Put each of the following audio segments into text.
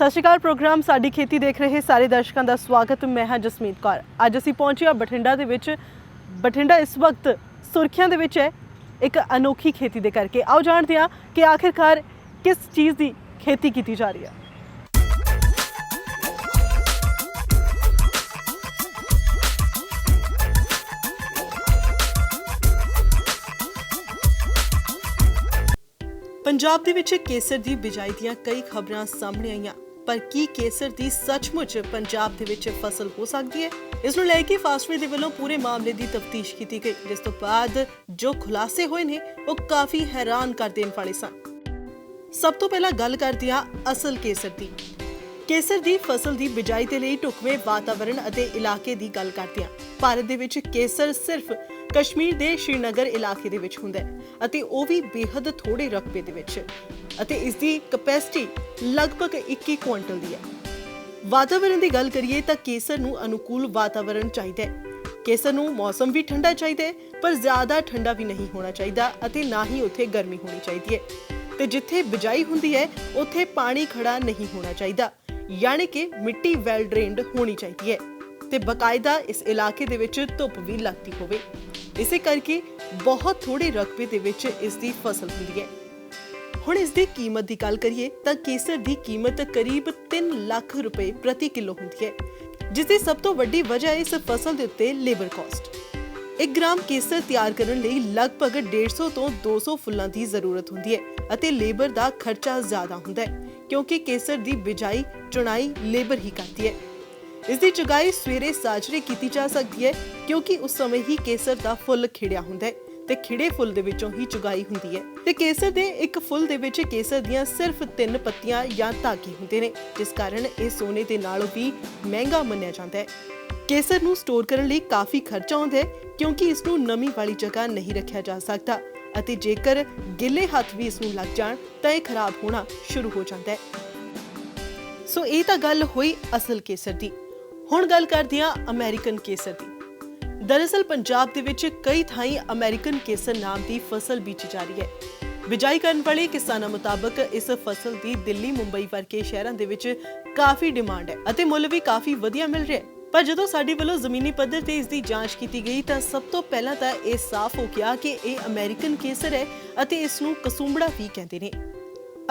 ਸਤਿ ਸ਼੍ਰੀ ਅਕਾਲ ਪ੍ਰੋਗਰਾਮ, ਸਾਡੀ ਖੇਤੀ ਦੇਖ ਰਹੇ ਸਾਰੇ ਦਰਸ਼ਕਾਂ ਦਾ ਸਵਾਗਤ। ਮੈਂ ਹਾਂ ਜਸਮੀਤ ਕੌਰ। ਅੱਜ ਅਸੀਂ ਪਹੁੰਚੇ ਹਾਂ ਬਠਿੰਡਾ ਦੇ ਵਿੱਚ। ਬਠਿੰਡਾ ਇਸ ਵਕਤ ਸੁਰਖੀਆਂ ਦੇ ਵਿੱਚ ਹੈ, ਇੱਕ ਅਨੋਖੀ ਖੇਤੀ ਦੇ ਕਰਕੇ। ਆਓ ਜਾਣਦੇ ਹਾਂ ਕਿ ਆਖਿਰਕਾਰ ਕਿਸ ਚੀਜ਼ ਦੀ ਖੇਤੀ ਕੀਤੀ ਜਾ ਰਹੀ ਹੈ। ਪੰਜਾਬ ਦੇ ਵਿੱਚ ਕੇਸਰ ਦੀ ਬਿਜਾਈ ਦੀਆਂ ਕਈ ਖਬਰਾਂ ਸਾਹਮਣੇ ਆਈਆਂ। ਪਰ ਕੀ ਕੇਸਰ ਦੀ ਸੱਚਮੁੱਚ ਪੰਜਾਬ ਦੇ ਵਿੱਚ ਫਸਲ ਹੋ ਸਕਦੀ ਹੈ? ਇਸ ਨੂੰ ਲੈ ਕੇ ਫਾਸਟਵੇ ਦੇ ਵੱਲੋਂ ਪੂਰੇ ਮਾਮਲੇ ਦੀ ਤਫਤੀਸ਼ ਕੀਤੀ ਗਈ। ਜਿਸ ਤੋਂ ਬਾਅਦ ਜੋ ਖੁਲਾਸੇ ਹੋਏ ਨੇ, ਉਹ ਕਾਫੀ ਹੈਰਾਨ ਕਰ ਦੇਣ ਵਾਲੇ ਸਨ। ਸਭ ਤੋਂ ਪਹਿਲਾਂ ਗੱਲ ਕਰਦੇ ਹਾਂ ਅਸਲ ਕੇਸਰ ਦੀ। ਕੇਸਰ ਦੀ ਫਸਲ ਦੀ ਬਿਜਾਈ ਦੇ ਲਈ ਢੁਕਵੇਂ ਵਾਤਾਵਰਣ ਅਤੇ ਇਲਾਕੇ ਦੀ ਗੱਲ ਕਰਦੇ ਹਾਂ। ਭਾਰਤ ਦੇ ਵਿੱਚ ਕੇਸਰ ਸਿਰਫ ਕਸ਼ਮੀਰ ਦੇ ਸ਼੍ਰੀਨਗਰ ਇਲਾਕੇ ਦੇ ਵਿੱਚ ਹੁੰਦਾ ਹੈ ਅਤੇ ਉਹ ਵੀ ਬੇਹੱਦ ਥੋੜੇ ਰਕਬੇ ਦੇ ਵਿੱਚ। ਅਤੇ ਇਸ ਦੀ ਕਪੈਸਿਟੀ ਲਗਭਗ 21 ਕੁਇੰਟਲ ਦੀ ਹੈ। ਵਾਤਾਵਰਣ ਦੀ ਗੱਲ ਕਰੀਏ ਤਾਂ ਕੇਸਰ ਨੂੰ ਅਨੁਕੂਲ ਵਾਤਾਵਰਣ ਚਾਹੀਦਾ ਹੈ। ਕੇਸਰ ਨੂੰ ਮੌਸਮ ਵੀ ਠੰਡਾ ਚਾਹੀਦਾ ਹੈ, ਪਰ ਜ਼ਿਆਦਾ ਠੰਡਾ ਵੀ ਨਹੀਂ ਹੋਣਾ ਚਾਹੀਦਾ ਅਤੇ ਨਾ ਹੀ ਉੱਥੇ ਗਰਮੀ ਹੋਣੀ ਚਾਹੀਦੀ ਹੈ। ਤੇ ਜਿੱਥੇ ਬਿਜਾਈ ਹੁੰਦੀ ਹੈ, ਉੱਥੇ ਪਾਣੀ ਖੜਾ ਨਹੀਂ ਹੋਣਾ ਚਾਹੀਦਾ। ਯਾਨੀ ਕਿ ਮਿੱਟੀ ਵੈਲ ਡਰੇਨਡ ਹੋਣੀ ਚਾਹੀਦੀ ਹੈ। ਤੇ ਬਕਾਇਦਾ ਇਸ ਇਲਾਕੇ ਦੇ ਵਿੱਚ ਧੁੱਪ ਵੀ ਲੱਗਦੀ ਹੋਵੇ। ਇਸੇ ਕਰਕੇ ਬਹੁਤ ਥੋੜੇ ਰਕਬੇ ਦੇ ਵਿੱਚ ਇਸ ਦੀ ਫਸਲ ਹੁੰਦੀ ਹੈ। ਹੁਣ ਇਸ ਦੀ ਕੀਮਤ ਦੀ ਗੱਲ ਕਰੀਏ ਤਾਂ ਕੇਸਰ ਦੀ ਕੀਮਤ ਕਰੀਬ 3 ਲੱਖ ਰੁਪਏ ਪ੍ਰਤੀ ਕਿਲੋ ਹੁੰਦੀ ਹੈ, ਜਿਸ ਦੀ ਸਭ ਤੋਂ ਵੱਡੀ ਵਜ੍ਹਾ ਇਸ ਫਸਲ ਦੇ ਉੱਤੇ ਲੇਬਰ ਕਾਸਟ। 1 ਗ੍ਰਾਮ ਕੇਸਰ ਤਿਆਰ ਕਰਨ ਲਈ ਲਗਭਗ 150 ਤੋਂ 200 ਫੁੱਲਾਂ ਦੀ ਜ਼ਰੂਰਤ ਹੁੰਦੀ ਹੈ ਅਤੇ ਲੇਬਰ ਦਾ ਖਰਚਾ ਜ਼ਿਆਦਾ ਹੁੰਦਾ ਹੈ, ਕਿਉਂਕਿ ਕੇਸਰ ਦੀ ਬਿਜਾਈ, ਚੁਣਾਈ, ਲੇਬਰ ਹੀ ਕਰਦੀ ਹੈ। ਇਸ ਦੀ ਚੁਗਾਈ ਸਵੇਰੇ ਸਾਜਰੇ ਕੀਤੀ ਜਾ ਸਕਦੀ ਹੈ, ਕਿਉਂਕਿ ਉਸ ਸਮੇਂ ਹੀ ਕੇਸਰ ਦਾ ਫੁੱਲ ਖਿੜਿਆ ਹੁੰਦਾ ਹੈ ਤੇ ਖਿੜੇ ਫੁੱਲ ਦੇ ਵਿੱਚੋਂ ਹੀ ਚੁਗਾਈ ਹੁੰਦੀ ਹੈ। ਤੇ ਕੇਸਰ ਦੇ ਇੱਕ ਫੁੱਲ ਦੇ ਵਿੱਚ ਕੇਸਰ ਦੀਆਂ ਸਿਰਫ ਤਿੰਨ ਪੱਤੀਆਂ ਜਾਂ ਧਾਗੇ ਹੁੰਦੇ ਨੇ, ਜਿਸ ਕਾਰਨ ਇਹ ਸੋਨੇ ਦੇ ਨਾਲੋਂ ਵੀ ਮਹਿੰਗਾ ਮੰਨਿਆ ਜਾਂਦਾ ਹੈ। ਕੇਸਰ ਨੂੰ ਸਟੋਰ ਕਰਨ ਲਈ ਕਾਫੀ ਖਰਚਾ ਆਉਂਦਾ ਹੈ, ਕਿਉਂਕਿ ਇਸ ਨੂੰ ਨਮੀ ਵਾਲੀ ਜਗ੍ਹਾ ਨਹੀਂ ਰੱਖਿਆ ਜਾ ਸਕਦਾ ਅਤੇ ਜੇਕਰ ਗਿੱਲੇ ਹੱਥ ਵੀ ਇਸ ਨੂੰ ਲੱਗ ਜਾਣ, ਤਾਂ ਇਹ ਖਰਾਬ ਹੋਣਾ ਸ਼ੁਰੂ ਹੋ ਜਾਂਦਾ ਹੈ। ਸੋ ਇਹ ਤਾਂ ਗੱਲ ਹੋਈ ਅਸਲ ਕੇਸਰ ਦੀ। ਹੁਣ ਗੱਲ ਕਰਦੇ ਹਾਂ ਅਮਰੀਕਨ ਕੇਸਰ ਦੀ। ਦਰਅਸਲ ਪੰਜਾਬ ਦੇ ਵਿੱਚ ਕਈ ਥਾਈਂ ਅਮਰੀਕਨ ਕੇਸਰ ਨਾਮ ਦੀ ਫਸਲ ਬੀਜੀ ਜਾ ਰਹੀ ਹੈ। ਬਿਜਾਈ ਕਰਨ ਵਾਲੇ ਕਿਸਾਨਾਂ ਮੁਤਾਬਕ ਇਸ ਫਸਲ ਦੀ ਦਿੱਲੀ, ਮੁੰਬਈ ਵਰਗੇ ਸ਼ਹਿਰਾਂ ਦੇ ਵਿੱਚ ਕਾਫੀ ਡਿਮਾਂਡ ਹੈ ਅਤੇ ਮੁੱਲ ਵੀ ਕਾਫੀ ਵਧੀਆ ਮਿਲ ਰਿਹਾ ਹੈ। ਪਰ ਜਦੋਂ ਸਾਡੇ ਵੱਲੋਂ ਜ਼ਮੀਨੀ ਪੱਧਰ ਤੇ ਇਸ ਦੀ ਜਾਂਚ ਕੀਤੀ ਗਈ ਤਾਂ ਸਭ ਤੋਂ ਪਹਿਲਾਂ ਤਾਂ ਇਹ ਸਾਫ਼ ਹੋ ਗਿਆ ਕਿ ਇਹ ਅਮਰੀਕਨ ਕੇਸਰ ਹੈ ਅਤੇ ਇਸ ਨੂੰ ਕਸੂੰਬੜਾ ਵੀ ਕਹਿੰਦੇ ਨੇ।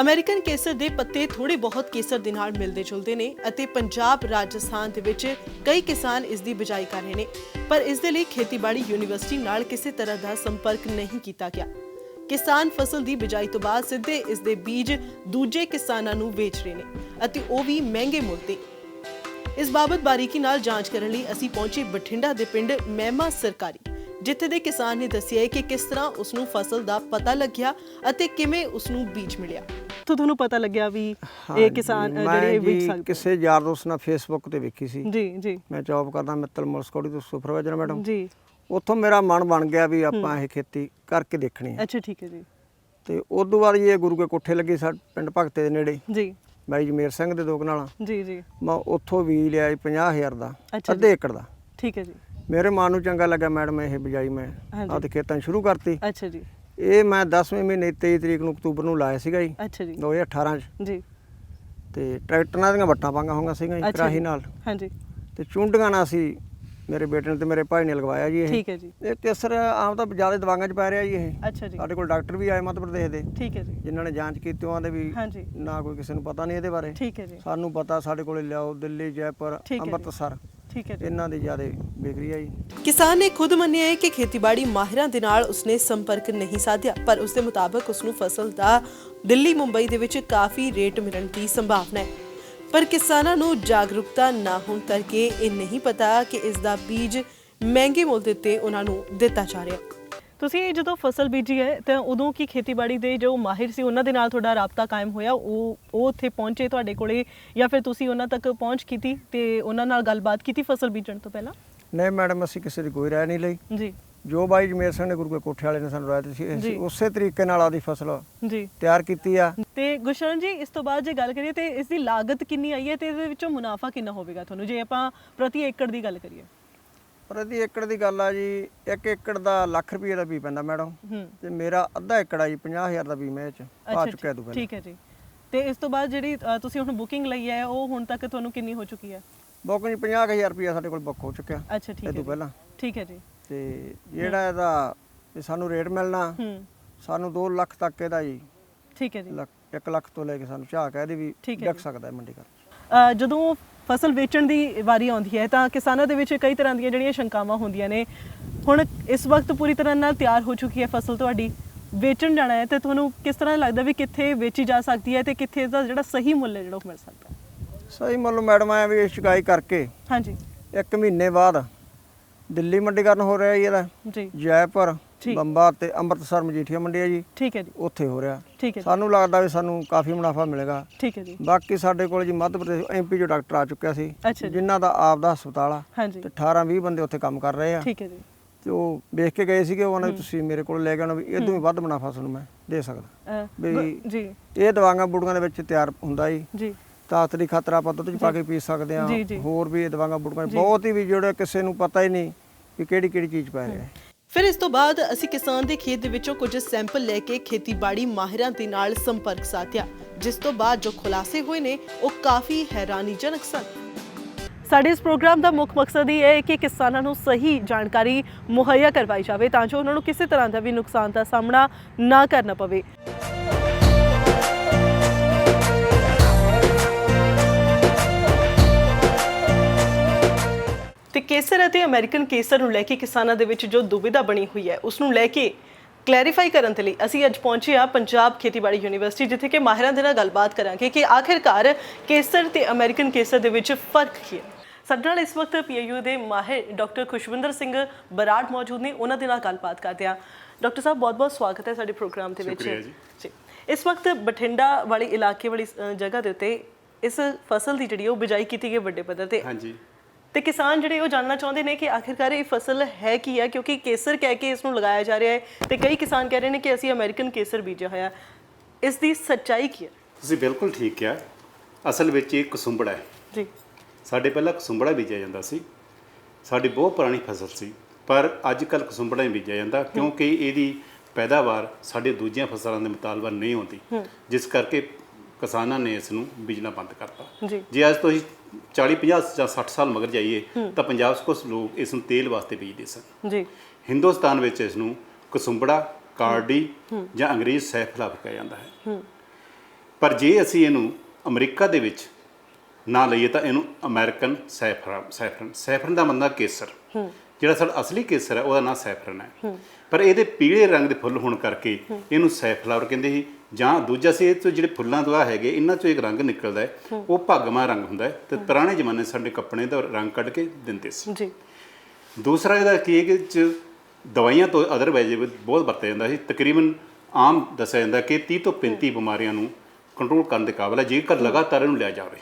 ਅਮਰੀਕਨ ਕੇਸਰ ਦੇ ਪੱਤੇ ਥੋੜੇ ਬਹੁਤ ਕੇਸਰ ਦੇ ਨਾਲ ਮਿਲਦੇ ਜੁਲਦੇ ਨੇ ਅਤੇ ਪੰਜਾਬ, ਰਾਜਸਥਾਨ ਦੇ ਵਿੱਚ ਕਈ ਕਿਸਾਨ ਇਸ ਦੀ ਬਿਜਾਈ ਕਰ ਰਹੇ ਨੇ, ਪਰ ਇਸ ਦੇ ਲਈ ਖੇਤੀਬਾੜੀ ਯੂਨੀਵਰਸਿਟੀ ਨਾਲ ਕਿਸੇ ਤਰ੍ਹਾਂ ਦਾ ਸੰਪਰਕ ਨਹੀਂ ਕੀਤਾ ਗਿਆ। ਕਿਸਾਨ ਫਸਲ ਦੀ ਬਿਜਾਈ ਤੋਂ ਬਾਅਦ ਸਿੱਧੇ ਇਸ ਦੇ ਬੀਜ ਦੂਜੇ ਕਿਸਾਨਾਂ ਨੂੰ ਵੇਚ ਰਹੇ ਨੇ ਅਤੇ ਉਹ ਵੀ ਮਹਿੰਗੇ ਮੁੱਲ ਤੇ। ਇਸ ਬਾਬਤ ਬਾਰੀਕੀ ਨਾਲ ਜਾਂਚ ਕਰਨ ਲਈ ਅਸੀਂ ਪਹੁੰਚੇ ਬਠਿੰਡਾ ਦੇ ਪਿੰਡ ਮਹਿਮਾ ਸਰਕਾਰੀ, ਜਿੱਥੇ ਦੇ ਕਿਸਾਨ ਨੇ ਦੱਸਿਆ ਕਿ ਕਿਸ ਤਰ੍ਹਾਂ ਉਸ ਨੂੰ ਫਸਲ ਦਾ ਪਤਾ ਲੱਗਿਆ ਅਤੇ ਕਿਵੇਂ ਉਸ ਨੂੰ ਬੀਜ ਮਿਲਿਆ। ਤੋਂ ਤੁਹਾਨੂੰ ਪਤਾ ਲੱਗਿਆ ਵੀ ਇਹ ਕਿਸਾਨ ਜਿਹੜੇ ਜੀ ਸਕਦੇ ਕਿਸੇ ਯਾਰ ਦੋਸਤ ਨਾਲ ਫੇਸਬੁੱਕ ਤੇ ਵੇਖੀ ਸੀ। ਜੀ ਜੀ। ਮੈਂ ਜੌਬ ਕਰਦਾ ਮਿੱਤਲ ਮੁਲਸਕੋੜੀ ਤੋਂ ਸੁਪਰਵਾਈਜ਼ਰ ਮੈਡਮ ਜੀ। ਉੱਥੋਂ ਮੇਰਾ ਮਨ ਬਣ ਗਿਆ ਵੀ ਆਪਾਂ ਇਹ ਖੇਤੀ ਕਰਕੇ ਦੇਖਣੀ ਹੈ। ਅੱਛਾ ਠੀਕ ਹੈ ਜੀ। ਤੇ ਤੋਂ ਬਾਅਦ ਇਹ ਗੁਰੂ ਕੇ ਕੋਠੇ ਲੱਗੇ ਸਾਡੇ ਪਿੰਡ ਭਗਤੇ ਦੇ ਨੇੜੇ। ਜੀ। ਬਾਈ ਜਮੇਰ ਸਿੰਘ ਦੇ ਦੋ ਕਨਾਲਾਂ ਜੀ ਜੀ। ਮੈਂ ਉੱਥੋਂ ਵੀ ਲਿਆ ਜੀ 50000 ਦਾ ਅੱਧੇ। ਏਕੜ ਦਾ। ਠੀਕ ਹੈ ਜੀ। ਮੇਰੇ ਮਨ ਨੂੰ ਚੰਗਾ ਲੱਗਾ ਮੈਡਮ ਇਹ ਬਿਜਾਈ ਮੈਂ ਹਾਂਜੀ। ਆਪਦੇ ਖੇਤਾਂ ਸ਼ੁਰੂ ਕਰਤੀ। ਅੱਛਾ ਜੀ। ਇਹ ਮੈਂ 10ਵੇਂ ਮਹੀਨੇ 23 ਤਰੀਕ ਨੂੰ ਅਕਤੂਬਰ ਨੂੰ ਲਾਇਆ ਸੀਗਾ ਜੀ। ਅੱਛਾ ਜੀ। 2018 'ਚ। ਜੀ। ਤੇ ਟਰੈਕਟਰ ਨਾਲ ਦੀਆਂ ਵੱਟਾਂ ਪਾਂਗਾ ਹੋਈਆਂ ਸੀਗੀਆਂ ਜੀ ਕਰਾਹੀ। ਨਾਲ। ਹਾਂਜੀ। ਤੇ ਚੁੰਡੀਆਂ ਨਾਲ ਅਸੀਂ ਮੇਰੇ ਬੇਟੇ ਨੇ ਤੇ ਮੇਰੇ ਭਾਈ ਨੇ ਲਗਵਾਇਆ ਜੀ ਇਹ। ਠੀਕ ਹੈ ਜੀ। ਇਹ ਕੇਸਰ ਆਮ ਤਾਂ ਜ਼ਿਆਦਾ ਦਵਾਈਆਂ 'ਚ ਪੈ ਰਿਹਾ ਜੀ ਇਹ। ਅੱਛਾ ਜੀ। ਸਾਡੇ ਕੋਲ ਡਾਕਟਰ ਵੀ ਆਏ ਮੱਧ ਪ੍ਰਦੇਸ਼ ਦੇ। ਠੀਕ ਹੈ ਜੀ। ਜਿਨ੍ਹਾਂ ਨੇ ਜਾਂਚ ਕੀਤੀ ਉਹਨਾਂ ਦੇ ਵੀ ਹਾਂਜੀ। ਨਾ ਕੋਈ ਕਿਸੇ ਨੂੰ ਪਤਾ ਨਹੀਂ ਇਹਦੇ ਬਾਰੇ। ਠੀਕ ਹੈ ਜੀ। ਸਾਨੂੰ ਪਤਾ ਸਾਡੇ ਕੋਲੇ ਲਿਆਓ ਦਿੱਲੀ ਜੈਪੁਰ। ਅੰਮ੍ਰਿਤਸਰ। ਠੀਕ ਹੈ ਜੀ। ਇਹਨਾਂ ਦੀ ਜ਼ਿਆਦਾ ਵਿਕਰੀ ਆ ਜੀ। ਕਿਸਾਨ ਨੇ ਖੁਦ ਮੰਨਿਆ ਹੈ ਕਿ ਖੇਤੀਬਾੜੀ ਮਾਹਿਰਾਂ ਦੇ ਨਾਲ ਉਸਨੇ ਸੰਪਰਕ ਨਹੀਂ ਸਾਧਿਆ ਪਰ ਉਸ ਦੇ ਮੁਤਾਬਕ ਉਸ ਨੂੰ ਫਸਲ ਦਾ ਦਿੱਲੀ ਮੁੰਬਈ ਦੇ ਵਿੱਚ ਕਾਫੀ ਰੇਟ ਮਿਲਣ ਦੀ ਸੰਭਾਵਨਾ ਹੈ। ਪਰ ਕਿਸਾਨਾਂ ਨੂੰ ਜਾਗਰੂਕਤਾ ਨਾ ਹੋਣ ਕਰਕੇ ਇਹ ਨਹੀਂ ਪਤਾ ਕਿ ਇਸ ਦਾ ਬੀਜ ਮਹਿੰਗੇ ਮੁੱਲ ਉੱਤੇ ਉਹਨਾਂ ਨੂੰ ਦਿੱਤਾ ਜਾ ਰਿਹਾ। ਤੁਸੀਂ ਇਹ ਜਦੋਂ ਫਸਲ ਬੀਜੀ ਹੈ ਤਾਂ ਉਦੋਂ ਕੀ ਖੇਤੀਬਾੜੀ ਦੇ ਜੋ ਮਾਹਿਰ ਸੀ ਉਹਨਾਂ ਦੇ ਨਾਲ ਤੁਹਾਡਾ ਰਾਬਤਾ ਕਾਇਮ ਹੋਇਆ? ਉਹ ਉਹ ਉੱਥੇ ਪਹੁੰਚੇ ਤੁਹਾਡੇ ਕੋਲੇ ਜਾਂ ਫਿਰ ਤੁਸੀਂ ਉਹਨਾਂ ਤੱਕ ਪਹੁੰਚ ਕੀਤੀ ਤੇ ਉਹਨਾਂ ਨਾਲ ਗੱਲਬਾਤ ਕੀਤੀ ਫਸਲ ਬੀਜਣ ਤੋਂ ਪਹਿਲਾਂ? ਨਹੀਂ ਮੈਡਮ ਅਸੀਂ ਕਿਸੇ ਦੀ ਕੋਈ ਰਾਏ ਨਹੀਂ ਲਈ। ਜੀ। ਜੋ ਬਾਈ ਜਮੇਰ ਸਿੰਘ ਨੇ ਗੁਰੂ ਕੇ ਕੋਠੇ ਵਾਲੇ ਨੇ ਸਾਨੂੰ ਰਾਏ ਦਿੱਤੀ ਸੀ। ਅਸੀਂ ਉਸੇ ਤਰੀਕੇ ਨਾਲ ਆਦੀ ਫਸਲ ਜੀ। ਤਿਆਰ ਕੀਤੀ ਆ। ਤੇ ਗੁਸ਼ਰਨ ਜੀ ਇਸ ਤੋਂ ਬਾਅਦ ਜੇ ਗੱਲ ਕਰੀਏ ਤੇ ਇਸ ਦੀ ਲਾਗਤ ਕਿੰਨੀ ਆਈ ਹੈ ਤੇ ਇਹਦੇ ਵਿੱਚੋਂ ਮੁਨਾਫਾ ਕਿੰਨਾ ਹੋਵੇਗਾ ਤੁਹਾਨੂੰ? ਜੇ ਆਪਾਂ ਪ੍ਰਤੀ ਏਕੜ ਦੀ ਗੱਲ ਕਰੀਏ। ਪ੍ਰਤੀ ਏਕੜ ਦੀ ਗੱਲ ਆ ਜੀ 1 ਏਕੜ ਦਾ ਲੱਖ ਰੁਪਏ ਦਾ ਵੀ ਪੈਂਦਾ ਮੈਡਮ। ਤੇ ਮੇਰਾ ਅੱਧਾ ਏਕੜ ਆ ਜੀ 50000 ਦਾ ਵੀ ਮੈਂ ਇਹ ਚ ਆ ਅੱਛਾ ਚੁੱਕਿਆ ਪਹਿਲਾਂ ਠੀਕ ਹੈ ਜੀ। ਤੇ ਇਸ ਤੋਂ ਬਾਅਦ ਜਿਹੜੀ ਤੁਸੀਂ ਹੁਣ ਬੁਕਿੰਗ ਲਈ ਹੈ ਉਹ ਹੁਣ ਤੱਕ ਤੁਹਾਨੂੰ ਕਿੰਨੀ ਹੋ ਚੁੱਕੀ ਹੈ? ਬੁੱਕ ਜੀ 50000 ਰੁਪਇਆ ਸਾਡੇ ਕੋਲ ਬੁੱਕ ਹੋ ਚੁੱਕਿਆ। ਅੱਛਾ ਠੀਕ ਇਹ ਹੈ ਤੋਂ ਜੀ। ਪਹਿਲਾਂ। ਠੀਕ ਹੈ ਜੀ। ਤੇ ਜਿਹੜਾ ਇਹਦਾ ਸਾਨੂੰ ਰੇਟ ਮਿਲਣਾ ਸਾਨੂੰ 2 ਲੱਖ ਤੱਕ ਇਹਦਾ ਜੀ ਠੀਕ ਹੈ ਜੀ। ਲੱਖ 1 ਲੱਖ ਤੋਂ ਲੈ ਕੇ ਸਾਨੂੰ ਝਾਕ ਹੈ ਇਹਦੀ ਵੀ ਜੀ। ਸਕਦਾ ਮੰਡੀ ਕਰ ਜਦੋਂ ਫਸਲ ਵੇਚਣ ਦੀ ਵਾਰੀ ਆਉਂਦੀ ਹੈ ਤਾਂ ਕਿਸਾਨਾਂ ਦੇ ਵਿੱਚ ਕਈ ਤਰ੍ਹਾਂ ਦੀਆਂ ਜਿਹੜੀਆਂ ਸ਼ੰਕਾਵਾਂ ਹੁੰਦੀਆਂ ਨੇ। ਹੁਣ ਇਸ ਵਕਤ ਪੂਰੀ ਤਰ੍ਹਾਂ ਨਾਲ ਤਿਆਰ ਹੋ ਚੁੱਕੀ ਹੈ ਫਸਲ ਤੁਹਾਡੀ। ਵੇਚਣ ਜਾਣਾ ਹੈ ਤੇ ਤੁਹਾਨੂੰ ਕਿਸ ਤਰ੍ਹਾਂ ਲੱਗਦਾ ਵੀ ਕਿੱਥੇ ਵੇਚੀ ਜਾ ਸਕਦੀ ਹੈ ਤੇ ਕਿੱਥੇ ਦਾ ਜਿਹੜਾ ਸਹੀ ਮੁੱਲ ਹੈ ਜਿਹੜਾ ਉਹ ਮਿਲ ਸਕਦਾ ਸਹੀ ਮੁੱਲ ਮੈਡਮ ਆ ਵੀ ਸ਼ਿਕਾਇਤ ਕਰਕੇ। ਹਾਂਜੀ। ਇੱਕ ਮਹੀਨੇ ਬਾਅਦ ਦਿੱਲੀ ਮੰਡੀਕਰਨ ਹੋ ਰਿਹਾ ਜੀ ਇਹਦਾ। ਜੀ। ਜੈਪੁਰ। ਬੰਬਾ ਤੇ ਅੰਮ੍ਰਿਤਸਰ ਮਜੀਠੀਆ ਮੰਡੀ ਹੈ ਜੀ। ਠੀਕ ਹੈ ਜੀ। ਉੱਥੇ ਹੋ ਰਿਹਾ। ਠੀਕ ਹੈ ਸਾਨੂੰ ਲੱਗਦਾ ਵੀ ਸਾਨੂੰ ਕਾਫੀ ਮੁਨਾਫਾ ਮਿਲੇਗਾ। ਠੀਕ ਹੈ ਜੀ। ਬਾਕੀ ਸਾਡੇ ਕੋਲ ਜੀ ਮੱਧ ਪ੍ਰਦੇਸ਼ ਐਮਪੀ ਜੋ ਡਾਕਟਰ ਆ ਚੁੱਕਿਆ ਸੀ। ਜਿਨ੍ਹਾਂ ਦਾ ਆਪ ਦਾ ਹਸਪਤਾਲ ਆ। ਤੇ 18 20 ਬੰਦੇ ਉੱਥੇ ਕੰਮ ਕਰ ਰਹੇ ਆ। ਠੀਕ ਹੈ ਜੀ। ਤੇ ਉਹ ਵੇਖ ਕੇ ਗਏ ਸੀਗੇ ਉਹਨਾਂ ਨੇ ਤੁਸੀਂ ਮੇਰੇ ਕੋਲ ਲੈ ਕੇ ਆਉਣਾ ਵੀ ਇਦੋਂ ਵੀ ਵੱਧ ਮੁਨਾਫਾ ਤੁਹਾਨੂੰ ਮੈਂ ਦੇ ਸਕਦਾ। ਵੀ- ਜੀ। ਇਹ ਦਵਾਈਆਂ ਬੁੜੀਆਂ ਦੇ ਵਿੱਚ ਤਿਆਰ ਹੁੰਦਾ ਜੀ। ਜੀ। ਤਾਕਤ ਦੀ ਖਾਤਰ ਆਪਾਂ ਦੁੱਧ ਚ ਪਾ ਕੇ ਪੀ ਸਕਦੇ ਆ। ਹੋਰ ਵੀ ਇਹ ਦਵਾਈਆਂ ਬੁੜੀਆਂ ਬਹੁਤ ਹੀ ਵੀ ਜਿਹੜੇ ਕਿਸੇ ਨੂੰ ਪਤਾ ਹੀ ਨਹੀਂ ਕਿ ਕਿਹੜੀ ਕਿਹੜੀ ਚੀਜ਼ ਪੈ ਰਿਹਾ। ਹੈ ਫਿਰ ਇਸ ਤੋਂ ਬਾਅਦ ਅਸੀਂ ਕਿਸਾਨ ਦੇ ਖੇਤ ਦੇ ਵਿੱਚੋਂ ਕੁਝ ਸੈਂਪਲ ਲੈ ਕੇ ਖੇਤੀਬਾੜੀ ਮਾਹਿਰਾਂ ਦੇ ਨਾਲ ਸੰਪਰਕ ਸਾਧਿਆ, ਜਿਸ ਤੋਂ ਬਾਅਦ ਜੋ ਖੁਲਾਸੇ ਹੋਏ ਨੇ, ਉਹ ਕਾਫੀ ਹੈਰਾਨੀਜਨਕ ਸਨ। ਸਾਡੇ ਇਸ ਪ੍ਰੋਗਰਾਮ ਦਾ ਮੁੱਖ ਮਕਸਦ ਇਹ ਹੈ ਕਿ ਕਿਸਾਨਾਂ ਨੂੰ ਸਹੀ ਜਾਣਕਾਰੀ ਮੁਹੱਈਆ ਕਰਵਾਈ ਜਾਵੇ ਤਾਂ ਜੋ ਉਹਨਾਂ ਨੂੰ ਕਿਸੇ ਤਰ੍ਹਾਂ ਦਾ ਵੀ ਨੁਕਸਾਨ ਦਾ ਸਾਹਮਣਾ ਨਾ ਕਰਨਾ ਪਵੇ। ਕੇਸਰ ਅਤੇ ਅਮਰੀਕਨ ਕੇਸਰ ਨੂੰ ਲੈ ਕੇ ਕਿਸਾਨਾਂ ਦੇ ਵਿੱਚ ਜੋ ਦੁਬਿਧਾ ਬਣੀ ਹੋਈ ਹੈ ਉਸ ਨੂੰ ਲੈ ਕੇ ਕਲੈਰੀਫਾਈ ਕਰਨ ਦੇ ਲਈ ਅਸੀਂ ਅੱਜ ਪਹੁੰਚੇ ਹਾਂ ਪੰਜਾਬ ਖੇਤੀਬਾੜੀ ਯੂਨੀਵਰਸਿਟੀ ਜਿੱਥੇ ਕਿ ਮਾਹਿਰਾਂ ਦੇ ਨਾਲ ਗੱਲਬਾਤ ਕਰਾਂਗੇ ਕਿ ਆਖਿਰਕਾਰ ਕੇਸਰ ਤੇ ਅਮਰੀਕਨ ਕੇਸਰ ਦੇ ਵਿੱਚ ਫ਼ਰਕ ਕੀ ਹੈ। ਸਾਡੇ ਨਾਲ ਇਸ ਵਕਤ ਪੀਆਈਯੂ ਦੇ ਮਾਹਿਰ ਡਾਕਟਰ ਖੁਸ਼ਵਿੰਦਰ ਸਿੰਘ ਬਰਾੜ ਮੌਜੂਦ ਨੇ ਉਹਨਾਂ ਦੇ ਨਾਲ ਗੱਲਬਾਤ ਕਰਦੇ ਹਾਂ। ਡਾਕਟਰ ਸਾਹਿਬ ਬਹੁਤ-ਬਹੁਤ ਸਵਾਗਤ ਹੈ ਸਾਡੇ ਪ੍ਰੋਗਰਾਮ ਦੇ ਵਿੱਚ। ਜੀ। ਇਸ ਵਕਤ ਬਠਿੰਡਾ ਵਾਲੀ ਇਲਾਕੇ ਵਾਲੀ ਜਗ੍ਹਾ ਦੇ ਉੱਤੇ ਇਸ ਫਸਲ ਦੀ ਜਿਹੜੀ ਉਹ ਬਿਜਾਈ ਕੀਤੀ ਗਈ ਵੱਡੇ ਪੱਧਰ ਤੇ। ਹਾਂਜੀ। ਤੇ ਕਿਸਾਨ ਜਿਹੜੇ ਉਹ ਜਾਣਨਾ ਚਾਹੁੰਦੇ ਨੇ ਕਿ ਆਖਿਰਕਾਰ ਇਹ ਫਸਲ ਹੈ ਕੀ ਹੈ ਕਿਉਂਕਿ ਕੇਸਰ ਕਹਿ ਕੇ ਇਸ ਨੂੰ ਲਗਾਇਆ ਜਾ ਰਿਹਾ ਹੈ ਤੇ ਕਈ ਕਿਸਾਨ ਕਹਿ ਰਹੇ ਨੇ ਕਿ ਅਸੀਂ ਅਮਰੀਕਨ ਕੇਸਰ ਬੀਜਿਆ ਹੋਇਆ। ਇਸ ਦੀ ਸੱਚਾਈ ਕੀ ਹੈ? ਤੁਸੀਂ ਬਿਲਕੁਲ ਠੀਕ ਕਿਹਾ। ਅਸਲ ਵਿੱਚ ਇਹ ਕਸੁੰਬੜਾ ਹੈ। ਜੀ। ਸਾਡੇ ਪਹਿਲਾਂ ਕਸੁੰਬੜਾ ਬੀਜਿਆ ਜਾਂਦਾ ਸੀ। ਸਾਡੀ ਬਹੁਤ ਪੁਰਾਣੀ ਫਸਲ ਸੀ ਪਰ ਅੱਜ ਕੱਲ ਕਸੁੰਬੜਾ ਹੀ ਬੀਜਿਆ ਜਾਂਦਾ ਕਿਉਂਕਿ ਇਹਦੀ ਪੈਦਾਵਾਰ ਸਾਡੇ ਦੂਜੀਆਂ ਫਸਲਾਂ ਦੇ ਮੁਤਾਬਕ ਨਹੀਂ ਹੁੰਦੀ। ਜਿਸ ਕਰਕੇ ਕਿਸਾਨਾਂ ਨੇ ਇਸ ਨੂੰ ਬੀਜਣਾ ਬੰਦ ਕਰਤਾ। ਜੀ। ਜੇ ਅੱਜ ਤੋਂ ਅਸੀਂ 40 50 ਜਾਂ 60 ਸਾਲ ਮਗਰ ਜਾਈਏ ਤਾਂ ਪੰਜਾਬ 'ਚ ਕੁਝ ਲੋਕ ਇਸ ਨੂੰ ਤੇਲ ਵਾਸਤੇ ਬੀਜਦੇ ਸਨ। ਜੀ। ਹਿੰਦੁਸਤਾਨ ਵਿੱਚ ਇਸ ਨੂੰ ਕਸੁੰਬੜਾ ਕਾਰਡੀ ਜਾਂ ਅੰਗਰੇਜ਼ ਸੈਫਲਾ ਕਿਹਾ ਜਾਂਦਾ ਹੈ। ਪਰ ਜੇ ਅਸੀਂ ਇਹਨੂੰ ਅਮਰੀਕਾ ਦੇ ਵਿੱਚ ਨਾ ਲਈਏ ਤਾਂ ਇਹਨੂੰ ਅਮਰੀਕਨ ਸੈਫਰਨ ਸੈਫਰਨ ਸੈਫਰਨ ਦਾ ਮਤਲਬ ਕੇਸਰ। ਜਿਹੜਾ ਸਾਡਾ ਅਸਲੀ ਕੇਸਰ ਹੈ ਉਹਦਾ ਨਾਮ ਸੈਫਰਨ ਹੈ। ਪਰ ਇਹਦੇ ਪੀਲੇ ਰੰਗ ਦੇ ਫੁੱਲ ਹੋਣ ਕਰਕੇ ਇਹਨੂੰ ਸੈਫਲਾਵਰ ਕਹਿੰਦੇ ਸੀ। ਜਾਂ ਦੂਜਾ ਸੀ ਇਹ ਤੋਂ ਜਿਹੜੇ ਫੁੱਲਾਂ ਤੋਂ ਆ ਹੈਗੇ ਇਹਨਾਂ ਚੋਂ ਇੱਕ ਰੰਗ ਨਿਕਲਦਾ ਹੈ। ਉਹ ਭਗਮਾ ਰੰਗ ਹੁੰਦਾ ਹੈ ਤੇ ਪੁਰਾਣੇ ਜ਼ਮਾਨੇ ਸਾਡੇ ਕੱਪੜੇ ਦਾ ਰੰਗ ਕੱਢ ਕੇ ਦਿੰਦੇ ਸੀ। ਜੀ। ਦੂਸਰਾ ਇਹਦਾ ਕੀ ਹੈ ਕਿ ਚ ਦਵਾਈਆਂ ਤੋਂ ਅਦਰਵਾਈਜ਼ ਬਹੁਤ ਵਰਤਿਆ ਜਾਂਦਾ ਸੀ। ਤਕਰੀਬਨ ਆਮ ਦੱਸਿਆ ਜਾਂਦਾ ਕਿ 30 ਤੋਂ 35 ਬਿਮਾਰੀਆਂ ਨੂੰ ਕੰਟਰੋਲ ਕਰਨ ਦੇ ਕਾਬਲ ਹੈ। ਜੇਕਰ ਲਗਾਤਾਰ ਇਹਨੂੰ ਲਿਆ ਜਾਵੇ।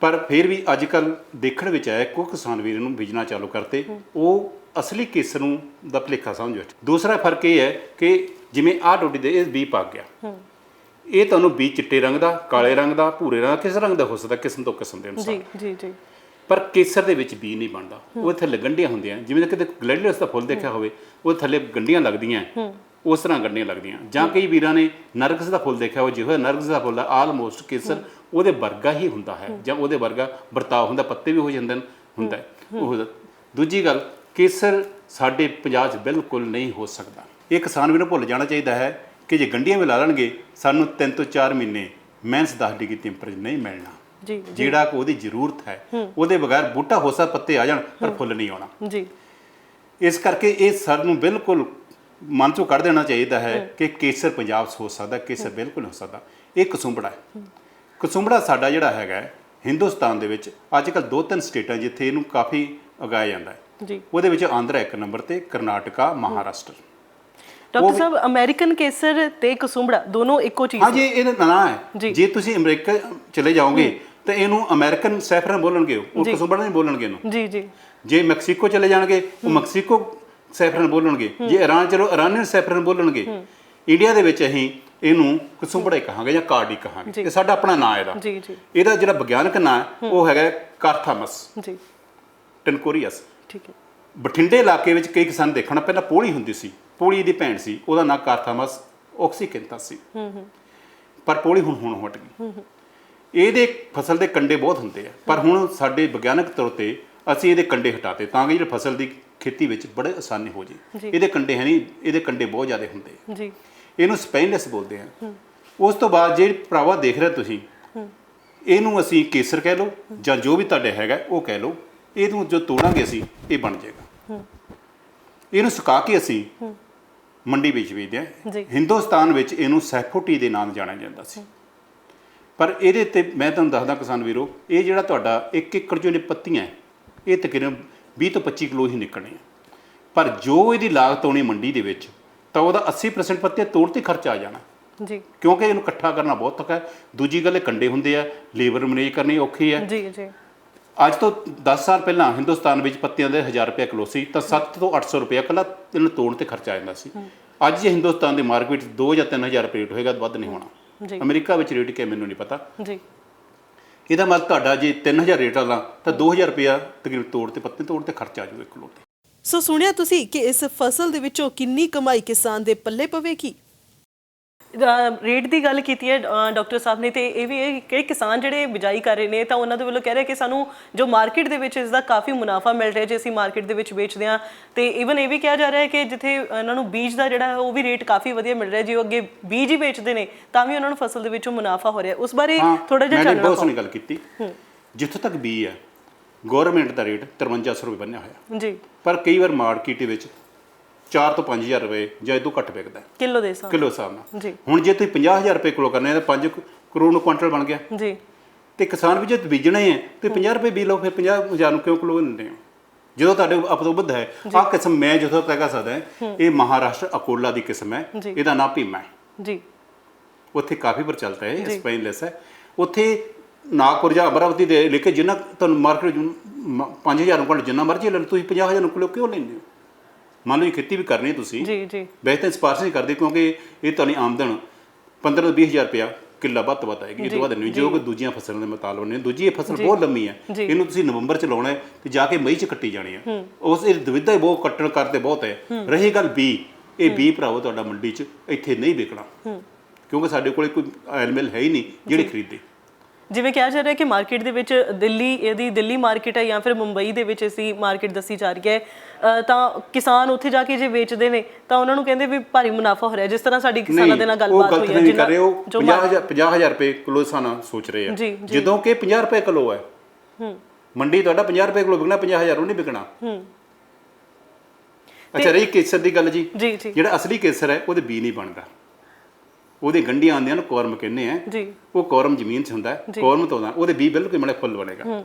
ਪਰ ਫਿਰ ਵੀ ਅੱਜ ਕੱਲ ਦੇਖਣ ਵਿੱਚ ਆਇਆ ਕੋਈ ਕਿਸਾਨ ਵੀਰ ਨੂੰ ਬੀਜਣਾ ਚਾਲੂ ਕਰਤੇ ਉਹ ਅਸਲੀ ਕੇਸਰ ਨੂੰ ਦਾ ਭਲੇਖਾ ਸਮਝ ਦੂਸਰਾ ਫ਼ਰਕ ਇਹ ਹੈ ਕਿ ਜਿਵੇਂ ਆਹ ਡੋਡੀ ਦੇ ਇਹ ਬੀ ਪੱਕ ਗਿਆ। ਇਹ ਤੁਹਾਨੂੰ ਬੀ ਚਿੱਟੇ ਰੰਗ ਦਾ ਕਾਲੇ ਰੰਗ ਦਾ ਭੂਰੇ ਰੰਗ ਦਾ, ਕਿਸ ਰੰਗ ਦਾ ਹੋ ਸਕਦਾ ਕਿਸਮ ਤੋਂ ਕਿਸਮ ਦੇ ਅਨੁਸਾਰ। ਜੀ ਜੀ ਜੀ। ਪਰ ਕੇਸਰ ਦੇ ਵਿੱਚ ਬੀ ਨਹੀਂ ਬਣਦਾ। ਉਹ ਥੱਲੇ ਗੰਢੀਆਂ ਹੁੰਦੀਆਂ। ਜਿਵੇਂ ਕਿ ਕਿਤੇ ਗਲੈਡੀਅਸ ਦਾ ਫੁੱਲ ਦੇਖਿਆ ਹੋਵੇ ਉਹ ਥੱਲੇ ਗੰਢੀਆਂ ਲੱਗਦੀਆਂ। ਉਸ ਤਰ੍ਹਾਂ ਗੰਢੀਆਂ ਲੱਗਦੀਆਂ। ਜਾਂ ਕਈ ਵੀਰਾਂ ਨੇ ਨਰਗਸ ਦਾ ਫੁੱਲ ਦੇਖਿਆ ਹੋ ਜਿਹੋ ਨਰਗਸ ਦਾ ਫੁੱਲ ਆਲਮੋਸਟ ਕੇਸਰ ਉਹਦੇ ਵਰਗਾ ਹੀ ਹੁੰਦਾ ਹੈ ਜਾਂ ਉਹਦੇ ਵਰਗਾ ਵਰਤਾਅ ਹੁੰਦਾ ਪੱਤੇ ਵੀ ਹੋ ਜਾਂਦੇ ਨੇ ਹੁੰਦਾ। ਉਹ ਦੂਜੀ ਗੱਲ ਕੇਸਰ ਸਾਡੇ ਪੰਜਾਬ 'ਚ ਬਿਲਕੁਲ ਨਹੀਂ ਹੋ ਸਕਦਾ। ਇਹ ਕਿਸਾਨ ਵੀ ਨੂੰ ਭੁੱਲ ਜਾਣਾ ਚਾਹੀਦਾ ਹੈ ਕਿ ਜੇ ਗੰਢੀਆਂ ਵੀ ਲਾ ਲੈਣਗੇ ਸਾਨੂੰ 3 ਤੋਂ 4 ਮਹੀਨੇ ਮਾਈਨਸ 10 ਡਿਗਰੀ ਟੈਂਪਰੇਚਰ ਨਹੀਂ ਮਿਲਣਾ। ਜੀ ਜਿਹੜਾ ਕਿ ਉਹਦੀ ਜ਼ਰੂਰਤ ਹੈ ਉਹਦੇ ਬਗੈਰ ਬੂਟਾ ਹੋ ਸਕਦਾ ਪੱਤੇ ਆ ਜਾਣ ਪਰ ਫੁੱਲ ਨਹੀਂ ਆਉਣਾ। ਜੀ। ਇਸ ਕਰਕੇ ਇਹ ਸਰ ਨੂੰ ਬਿਲਕੁਲ ਮਨ ਚੋਂ ਕੱਢ ਦੇਣਾ ਚਾਹੀਦਾ ਹੈ ਕਿ ਕੇਸਰ ਪੰਜਾਬ 'ਚ ਹੋ ਸਕਦਾ ਕੇਸਰ ਬਿਲਕੁਲ ਨਹੀਂ ਹੋ ਸਕਦਾ। ਇਹ ਕਸੁੰਬੜਾ ਹੈ। ਕਸੁੰਬੜਾ ਸਾਡਾ ਜਿਹੜਾ ਹੈਗਾ ਹਿੰਦੁਸਤਾਨ ਦੇ ਵਿੱਚ ਅੱਜ ਕੱਲ ਦੋ ਤਿੰਨ ਸਟੇਟਾਂ ਜਿੱਥੇ ਇਹਨੂੰ ਕਾਫੀ ਉਗਾਇਆ ਜਾਂਦਾ ਹੈ। ਜੀ। ਉਹਦੇ ਵਿੱਚ ਆਂਧਰਾ ਇੱਕ ਨੰਬਰ ਤੇ ਕਰਨਾਟਕਾ ਮਹਾਰਾਸ਼ਟਰ। ਡਾਕਟਰ ਸਾਹਿਬ ਅਮਰੀਕਨ ਕੇਸਰ ਤੇ ਕਸੁੰਬੜਾ ਦੋਨੋਂ ਇੱਕੋ ਚੀਜ਼ ਹਾਂ ਜੀ ਇਹਦਾ ਨਾਂ। ਹੈ। ਜੇ। ਤੁਸੀਂ ਅਮਰੀਕਾ ਚਲੇ ਜਾਓਗੇ ਤਾਂ ਇਹਨੂੰ ਅਮਰੀਕਨ ਸੈਫਰਨ ਬੋਲਣਗੇ ਉਹ। ਕਸੁੰਬੜਾ ਨਹੀਂ ਬੋਲਣਗੇ ਇਹਨੂੰ। ਜੀ ਜੀ। ਜੇ ਮੈਕਸੀਕੋ ਚਲੇ ਜਾਣਗੇ ਉਹ ਮੈਕਸੀਕੋ ਸੈਫਰਨ ਬੋਲਣਗੇ। ਜੇ ਇਰਾਨ ਚਲੋ ਇਰਾਨੀਅਨ ਸੈਫਰਨ ਬੋਲਣਗੇ। ਇੰਡੀਆ ਦੇ ਵਿੱਚ ਅਸੀਂ ਇਹਨੂੰ ਕਸੁੰਬੜਾ ਕਹਾਂਗੇ ਜਾਂ ਕਾਰਡੀ ਕਹਾਂਗੇ? ਇਹ ਸਾਡਾ ਆਪਣਾ ਨਾਂ ਇਹਦਾ। ਜੀ ਜੀ। ਇਹਦਾ ਜਿਹੜਾ ਵਿਗਿਆਨਕ ਨਾਂ ਉਹ ਹੈਗਾ ਕਾਰਥਾਮਸ। ਜੀ। ਟੈਨਕੋਰੀਅਸ। ਠੀਕ ਹੈ। ਬਠਿੰਡੇ ਇਲਾਕੇ ਵਿੱਚ ਕਈ ਕਿਸਾਨ ਦੇਖਣਾ ਪਹਿਲਾਂ ਪੋਲੀ ਹੁੰਦੀ ਸੀ ਪੋਲੀ ਦੀ ਭੈਣ ਸੀ ਉਹਦਾ ਨਾਂ ਕਾਰਥਾਮਸ ਆਕਸੀਕੈਂਥਸ ਸੀ। ਪਰ ਪੋਲੀ ਹੁਣ ਹੁਣ ਹਟ ਗਈ। ਇਹਦੇ ਫਸਲ ਦੇ ਕੰਡੇ ਬਹੁਤ ਹੁੰਦੇ ਆ ਪਰ ਹੁਣ ਸਾਡੇ ਵਿਗਿਆਨਕ ਤੌਰ ਤੇ ਅਸੀਂ ਇਹਦੇ ਕੰਡੇ ਹਟਾਤੇ ਤਾਂ ਕਿ ਜਿਹੜੀ ਫਸਲ ਦੀ ਖੇਤੀ ਵਿੱਚ ਬੜੇ ਆਸਾਨੀ ਹੋ ਜੇ। ਇਹਦੇ ਕੰਡੇ ਹੈ ਨਹੀਂ ਇਹਦੇ ਕੰਡੇ ਬਹੁਤ ਜ਼ਿਆਦਾ ਹੁੰਦੇ ਜੀ। ਇਹਨੂੰ ਸਪੈਨਲੈਸ ਬੋਲਦੇ ਆ। ਉਸ ਤੋਂ ਬਾਅਦ ਜੇ ਭਰਾਵਾ ਦੇਖ ਰਹੇ ਤੁਸੀਂ ਇਹਨੂੰ ਅਸੀਂ ਕੇਸਰ ਕਹਿ ਲਓ ਜਾਂ ਜੋ ਵੀ ਤੁਹਾਡੇ ਹੈਗਾ ਉਹ ਕਹਿ ਲਓ। ਇਹਨੂੰ ਜੋ ਤੋੜਾਂਗੇ ਅਸੀਂ ਇਹ ਬਣ ਜਾਏਗਾ। ਇਹਨੂੰ ਸੁਕਾ ਕੇ ਅਸੀਂ ਮੰਡੀ ਵਿੱਚ ਵੇਚਦੇ ਆ। ਹਿੰਦੁਸਤਾਨ ਵਿੱਚ ਇਹਨੂੰ ਸੈਫੋਟੀ ਦੇ ਨਾਮ ਜਾਣਿਆ ਜਾਂਦਾ ਸੀ। ਪਰ ਇਹਦੇ ਤੇ ਮੈਂ ਤੁਹਾਨੂੰ ਦੱਸਦਾ ਕਿਸਾਨ ਵੀਰੋ ਇਹ ਜਿਹੜਾ ਤੁਹਾਡਾ 1 ਏਕੜ ਜੋ ਨੇ ਪੱਤੀਆਂ ਇਹ ਤਕਰੀਬਨ 20 ਤੋਂ 25 ਕਿਲੋ ਹੀ ਨਿਕਲਣੇ ਆ। ਪਰ ਜੋ ਇਹਦੀ ਲਾਗਤ ਆਉਣੀ ਮੰਡੀ ਦੇ ਵਿੱਚ ਤਾਂ ਉਹਦਾ 80% ਪੱਤੇ ਤੋੜ ਤੇ ਖਰਚਾ ਆ ਜਾਣਾ। ਜੀ। ਕਿਉਂਕਿ ਇਹਨੂੰ ਇਕੱਠਾ ਕਰਨਾ ਬਹੁਤ ਔਖਾ ਹੈ। ਦੂਜੀ ਗੱਲ ਇਹ ਕੰਡੇ ਹੁੰਦੇ ਆ ਲੇਬਰ ਮੈਨੇਜ ਕਰਨੀ ਔਖੀ ਹੈ। ਜੀ ਜੀ। ਅੱਜ ਤੋਂ 10 ਸਾਲ ਪਹਿਲਾਂ ਹਿੰਦੁਸਤਾਨ ਵਿੱਚ ਪੱਤਿਆਂ ਦੇ 1000 ਰੁਪਏ ਕਿਲੋ ਸੀ ਤਾਂ 7 ਤੋਂ 800 ਰੁਪਏ ਇਕੱਲਾ ਇਹਨੂੰ ਤੋੜਨ ਤੇ ਖਰਚਾ ਆ ਜਾਂਦਾ ਸੀ। ਅੱਜ ਹਿੰਦੁਸਤਾਨ ਦੀ ਮਾਰਕੀਟ 2 ਜਾਂ 3000 ਰੁਪਏ ਰੇਟ ਹੋਏਗਾ ਵੱਧ ਨਹੀਂ ਹੋਣਾ। ਜੀ। ਅਮਰੀਕਾ ਵਿੱਚ ਰੇਟ ਕੀ ਮੈਨੂੰ ਨਹੀਂ ਪਤਾ। ਜੀ। ਇਹਦਾ ਮਤਲਬ ਤੁਹਾਡਾ ਜੇ 3000 ਰੇਟ ਵਾਲਾ ਤਾਂ 2000 ਰੁਪਇਆ ਤਕਰੀਬਨ ਤੋੜ ਤੇ ਪੱਤੇ ਤੋੜ ਤੇ ਖਰਚਾ ਆ ਜਾਊਗਾ ਇੱਕ ਕਿਲੋ ਤੇ। ਸੋ ਸੁਣਿਆ ਤੁਸੀਂ ਕਿ ਇਸ ਫਸਲ ਦੇ ਵਿੱਚੋਂ ਕਿੰਨੀ ਕਮਾਈ ਕਿਸਾਨ ਦੇ ਪੱਲੇ ਪਵੇਗੀ? ਰੇਟ ਦੀ ਗੱਲ ਕੀਤੀ ਹੈ ਡਾਕਟਰ ਸਾਹਿਬ ਨੇ ਤੇ ਇਹ ਵੀ ਹੈ ਕਿ ਕਿਸਾਨ ਜਿਹੜੇ ਬਿਜਾਈ ਕਰ ਰਹੇ ਨੇ ਤਾਂ ਉਹਨਾਂ ਦੇ ਵੱਲੋਂ ਕਹਿ ਰਹੇ ਕਿ ਸਾਨੂੰ ਜੋ ਮਾਰਕੀਟ ਦੇ ਵਿੱਚ ਇਸ ਦਾ ਕਾਫੀ ਮੁਨਾਫਾ ਮਿਲ ਰਿਹਾ ਜੇ ਅਸੀਂ ਮਾਰਕੀਟ ਦੇ ਵਿੱਚ ਵੇਚਦੇ ਹਾਂ। ਤੇ ਇਵਨ ਇਹ ਵੀ ਕਿਹਾ ਜਾ ਰਿਹਾ ਹੈ ਕਿ ਜਿੱਥੇ ਇਹਨਾਂ ਨੂੰ ਬੀਜ ਦਾ ਜਿਹੜਾ ਹੈ ਉਹ ਵੀ ਰੇਟ ਕਾਫੀ ਵਧੀਆ ਮਿਲ ਰਿਹਾ ਜੇ ਉਹ ਅੱਗੇ ਬੀਜ ਹੀ ਵੇਚਦੇ ਨੇ ਤਾਂ ਵੀ ਉਹਨਾਂ ਨੂੰ ਫਸਲ ਦੇ ਵਿੱਚੋਂ ਮੁਨਾਫਾ ਹੋ ਰਿਹਾ ਉਸ ਬਾਰੇ ਥੋੜਾ ਜਿਹਾ ਮੈਂ ਜਾਣਨਾ ਬਹੁਤ ਸੋਹਣੀ ਗੱਲ ਕੀਤੀ। ਜਿੱਥੋਂ ਤੱਕ ਬੀ ਹੈ ਗਵਰਨਮੈਂਟ ਦਾ ਰੇਟ 5300 ਰੁਪਏ ਬੰਨਿਆ ਹੋਇਆ। ਜੀ। ਪਰ ਕਈ ਵਾਰ ਮਾਰਕੀਟ ਵਿੱਚ 4 ਤੋਂ 5000 ਰੁਪਏ ਜਾਂ ਇਦੋਂ ਘੱਟ ਵਿਕਦਾ ਹੈ। ਕਿਲੋ ਦੇ ਹਿਸਾਬ ਕਿਲੋ ਹਿਸਾਬ ਨਾਲ। ਜੀ। ਹੁਣ ਜੇ ਤੁਸੀਂ 50000 ਰੁਪਏ ਕਿਲੋ ਕਰਨੇ ਆ ਤਾਂ 5 ਕਰੋੜ ਨੂੰ ਕੁਇੰਟਲ ਬਣ ਗਿਆ। ਜੀ। ਤੇ ਕਿਸਾਨ ਵੀ ਜੇ ਬੀਜਣਾ ਹੀ। ਤੇ 50 ਰੁਪਏ ਬੀਜ ਲਓ ਫਿਰ 50000 ਨੂੰ ਕਿਉਂ ਕਿਲੋ ਦਿੰਦੇ ਹੋ? ਜਦੋਂ ਤੁਹਾਡੇ ਅਪਦੋਬਧ ਹੈ ਆਹ ਕਿਸਮ ਮੈਂ ਜਦੋਂ ਤੱਕ ਕਹਿ ਸਕਦਾ ਹੈ, ਇਹ ਮਹਾਰਾਸ਼ਟਰ ਅਕੋਲਾ ਦੀ ਕਿਸਮ ਹੈ। ਇਹਦਾ ਨਾਮ ਭੀਮਾ ਹੈ। ਜੀ। ਉੱਥੇ ਕਾਫੀ ਪ੍ਰਚਲਿਤ ਹੈ ਇਹ ਸਪੇਨਲੈਸ ਹੈ। ਉੱਥੇ ਨਾਗਪੁਰ ਜਾਂ ਅਮਰਾਵਤੀ ਦੇ ਲੈ ਕੇ ਜਿੰਨਾ ਤੁਹਾਨੂੰ ਮਾਰਕੀਟ 5000 ਨੂੰ ਕੋਲ ਜਿੰਨਾ ਮਰਜ਼ੀ ਲੈ ਲਓ ਤੁਸੀਂ 50000 ਨੂੰ ਕਿਲੋ ਕਿਉਂ ਲੈਂਦੇ ਹੋ? ਮੰਨ ਲਓ ਇਹ ਖੇਤੀ ਵੀ ਕਰਨੀ ਤੁਸੀਂ ਜੀ ਜੀ। ਵੈਸੇ ਤਾਂ ਸਿਫਾਰਿਸ਼ ਨਹੀਂ ਕਰਦੇ ਕਿਉਂਕਿ ਇਹ ਤੁਹਾਡੀ ਆਮਦਨ 15 ਤੋਂ 20000 ਰੁਪਇਆ ਕਿੱਲਾ ਵੱਧ ਵੱਧ ਆਏਗੀ ਇਹ ਤੋਂ ਵੱਧ ਨਹੀਂ ਜੋ। ਕਿ ਦੂਜੀਆਂ ਫਸਲਾਂ ਦੇ ਮੁਤਾਬਕ ਨਹੀਂ ਦੂਜੀ ਇਹ ਫਸਲ ਬਹੁਤ ਲੰਮੀ ਹੈ। ਇਹਨੂੰ ਤੁਸੀਂ ਨਵੰਬਰ ਚ ਲਾਉਣਾ ਹੈ ਤੇ ਜਾ ਕੇ ਮਈ ਚ ਕੱਟੀ ਜਾਣੀ ਹੈ। ਉਸ ਇਹ ਦੁਵਿਧਾ ਹੀ ਬਹੁਤ ਕੱਟਣ ਕਰਦੇ ਬਹੁਤ ਹੈ। ਰਹੀ ਗੱਲ ਬੀ ਇਹ ਬੀ ਭਰਾਵੋ ਤੁਹਾਡਾ ਮੰਡੀ ਚ ਇੱਥੇ ਨਹੀਂ ਵਿਕਣਾ। ਕਿਉਂਕਿ ਸਾਡੇ ਕੋਲੇ ਕੋਈ ਆਇਲ ਮਿਲ ਹੈ ਹੀ ਨਹੀਂ ਜਿਹੜੀ ਖਰੀਦੇ। ਜਿਵੇਂ ਕਿਹਾ ਜਾ ਰਿਹਾ ਕਿ ਮਾਰਕੀਟ ਦੇ ਵਿੱਚ ਦਿੱਲੀ ਇਹਦੀ ਦਿੱਲੀ ਮਾਰਕੀਟ ਹੈ ਜਾਂ ਫਿਰ ਮੁੰਬਈ ਦੇ ਵਿੱਚ ਇਸੀ ਮਾਰਕੀਟ ਦੱਸੀ ਜਾ ਰਹੀ ਹੈ। ਤਾਂ ਕਿਸਾਨ ਉੱਥੇ ਜਾ ਕੇ ਜੇ ਵੇਚਦੇ ਨੇ ਤਾਂ ਉਹਨਾਂ ਨੂੰ ਕਹਿੰਦੇ ਵੀ ਭਾਰੀ ਮੁਨਾਫਾ ਹੋ ਰਿਹਾ ਜਿਸ ਤਰ੍ਹਾਂ ਸਾਡੀ ਕਿਸਾਨਾਂ ਦੇ ਨਾਲ ਗੱਲਬਾਤ ਹੋਈ ਹੈ ਨਹੀਂ ਕਰ ਰਹੇ ਉਹ ਜੋ 50000 50000 ਰੁਪਏ ਕਿਲੋ ਸਾਨਾ ਸੋਚ ਰਹੇ ਆ। ਜਦੋਂ ਕਿ 50 ਰੁਪਏ ਕਿਲੋ ਹੈ। ਹੂੰ। ਮੰਡੀ ਤੁਹਾਡਾ 50 ਰੁਪਏ ਕਿਲੋ ਵਿਕਣਾ 50000 ਉਹ ਨਹੀਂ ਵਿਕਣਾ। ਹੂੰ। ਅੱਛਾ ਰਹੀ ਕੇਸਰ ਦੀ ਗੱਲ ਜੀ। ਜਿਹੜਾ ਅਸਲੀ ਕੇਸਰ ਹੈ ਉਹਦੇ ਬੀ ਨਹੀਂ ਬਣਦਾ। ਉਹਦੇ ਗੰਢੀਆਂ ਆਉਂਦੀਆਂ ਨੂੰ ਕੋਰਮ ਕਹਿੰਦੇ ਆ। ਜੀ। ਉਹ ਕੋਰਮ ਜ਼ਮੀਨ 'ਚ ਹੁੰਦਾ ਹੈ ਕੋਰਮ ਤੋਂ ਆਉਂਦਾ। ਉਹਦੇ ਬੀ ਬਿਲਕੁਲ ਮੜੇ ਫੁੱਲ ਬਣੇਗਾ।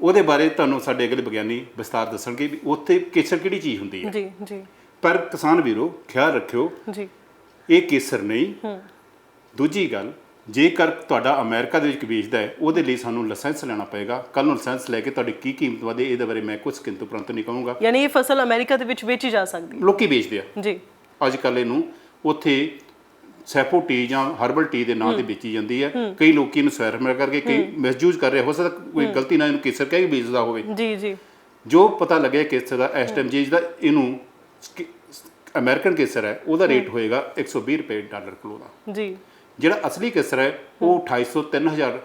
ਉਹਦੇ ਬਾਰੇ ਤੁਹਾਨੂੰ ਸਾਡੇ ਅਗਲੇ ਵਿਗਿਆਨੀ ਵਿਸਤਾਰ ਦੱਸਣਗੇ ਵੀ ਉੱਥੇ ਕੇਸਰ ਕਿਹੜੀ ਚੀਜ਼ ਹੁੰਦੀ ਹੈ। ਜੀ ਜੀ। ਪਰ ਕਿਸਾਨ ਵੀਰੋ ਖਿਆਲ ਰੱਖਿਓ। ਜੀ। ਇਹ ਕੇਸਰ ਨਹੀਂ। ਦੂਜੀ ਗੱਲ ਜੇਕਰ ਤੁਹਾਡਾ ਅਮਰੀਕਾ ਦੇ ਵਿੱਚ ਵੇਚਦਾ ਹੈ ਉਹਦੇ ਲਈ ਸਾਨੂੰ ਲਾਇਸੈਂਸ ਲੈਣਾ ਪਏਗਾ। ਕੱਲ ਨੂੰ ਲਾਇਸੈਂਸ ਲੈ ਕੇ ਤੁਹਾਡੀ ਕੀ ਕੀਮਤ ਵਧੇ ਇਹਦੇ ਬਾਰੇ ਮੈਂ ਕੁਝ ਕਿੰਤੂ ਪ੍ਰੰਤੂ ਨਹੀਂ ਕਹੂੰਗਾ। ਯਾਨੀ ਇਹ ਫਸਲ ਅਮਰੀਕਾ ਦੇ ਵਿੱਚ ਵੇਚੀ ਜਾ ਸਕਦੀ ਲੋਕੀ ਵੇਚਦੇ ਆ। ਹੈ ਜੀ। ਅੱਜ ਕੱਲ ਇਹਨੂੰ ਉੱਥੇ ਸੈਫੋ ਟੀ ਜਾਂ ਹਰਬਲ ਟੀ ਦੇ ਨਾਂ ਤੇ ਵੇਚੀ ਜਾਂਦੀ ਹੈ। ਕਈ ਲੋਕੀ ਇਹਨੂੰ ਸਵੈਰਮਰ ਕਰਕੇ ਕਈ ਮਿਸਯੂਜ਼ ਕਰ ਰਹੇ ਹੋ ਸਕਦਾ ਕੋਈ ਗਲਤੀ ਨਾਲ ਇਹਨੂੰ ਕੇਸਰ ਕਹਿ ਵੇਚਦਾ ਹੋਵੇ। ਜੀ ਜੀ। ਜੋ ਪਤਾ ਲੱਗਿਆ ਕੇਸਰ ਦਾ ਇਸ ਟਾਈਮ ਜੀ ਦਾ ਇਹਨੂੰ ਅਮਰੀਕਨ ਕੇਸਰ ਹੈ ਉਹਦਾ ਰੇਟ ਹੋਏਗਾ 120 ਰੁਪਏ ਡਾਲਰ ਕਿਲੋ ਦਾ। ਜੀ। ਜਿਹੜਾ ਅਸਲੀ ਕੇਸਰ ਹੈ ਉਹ 2800 3000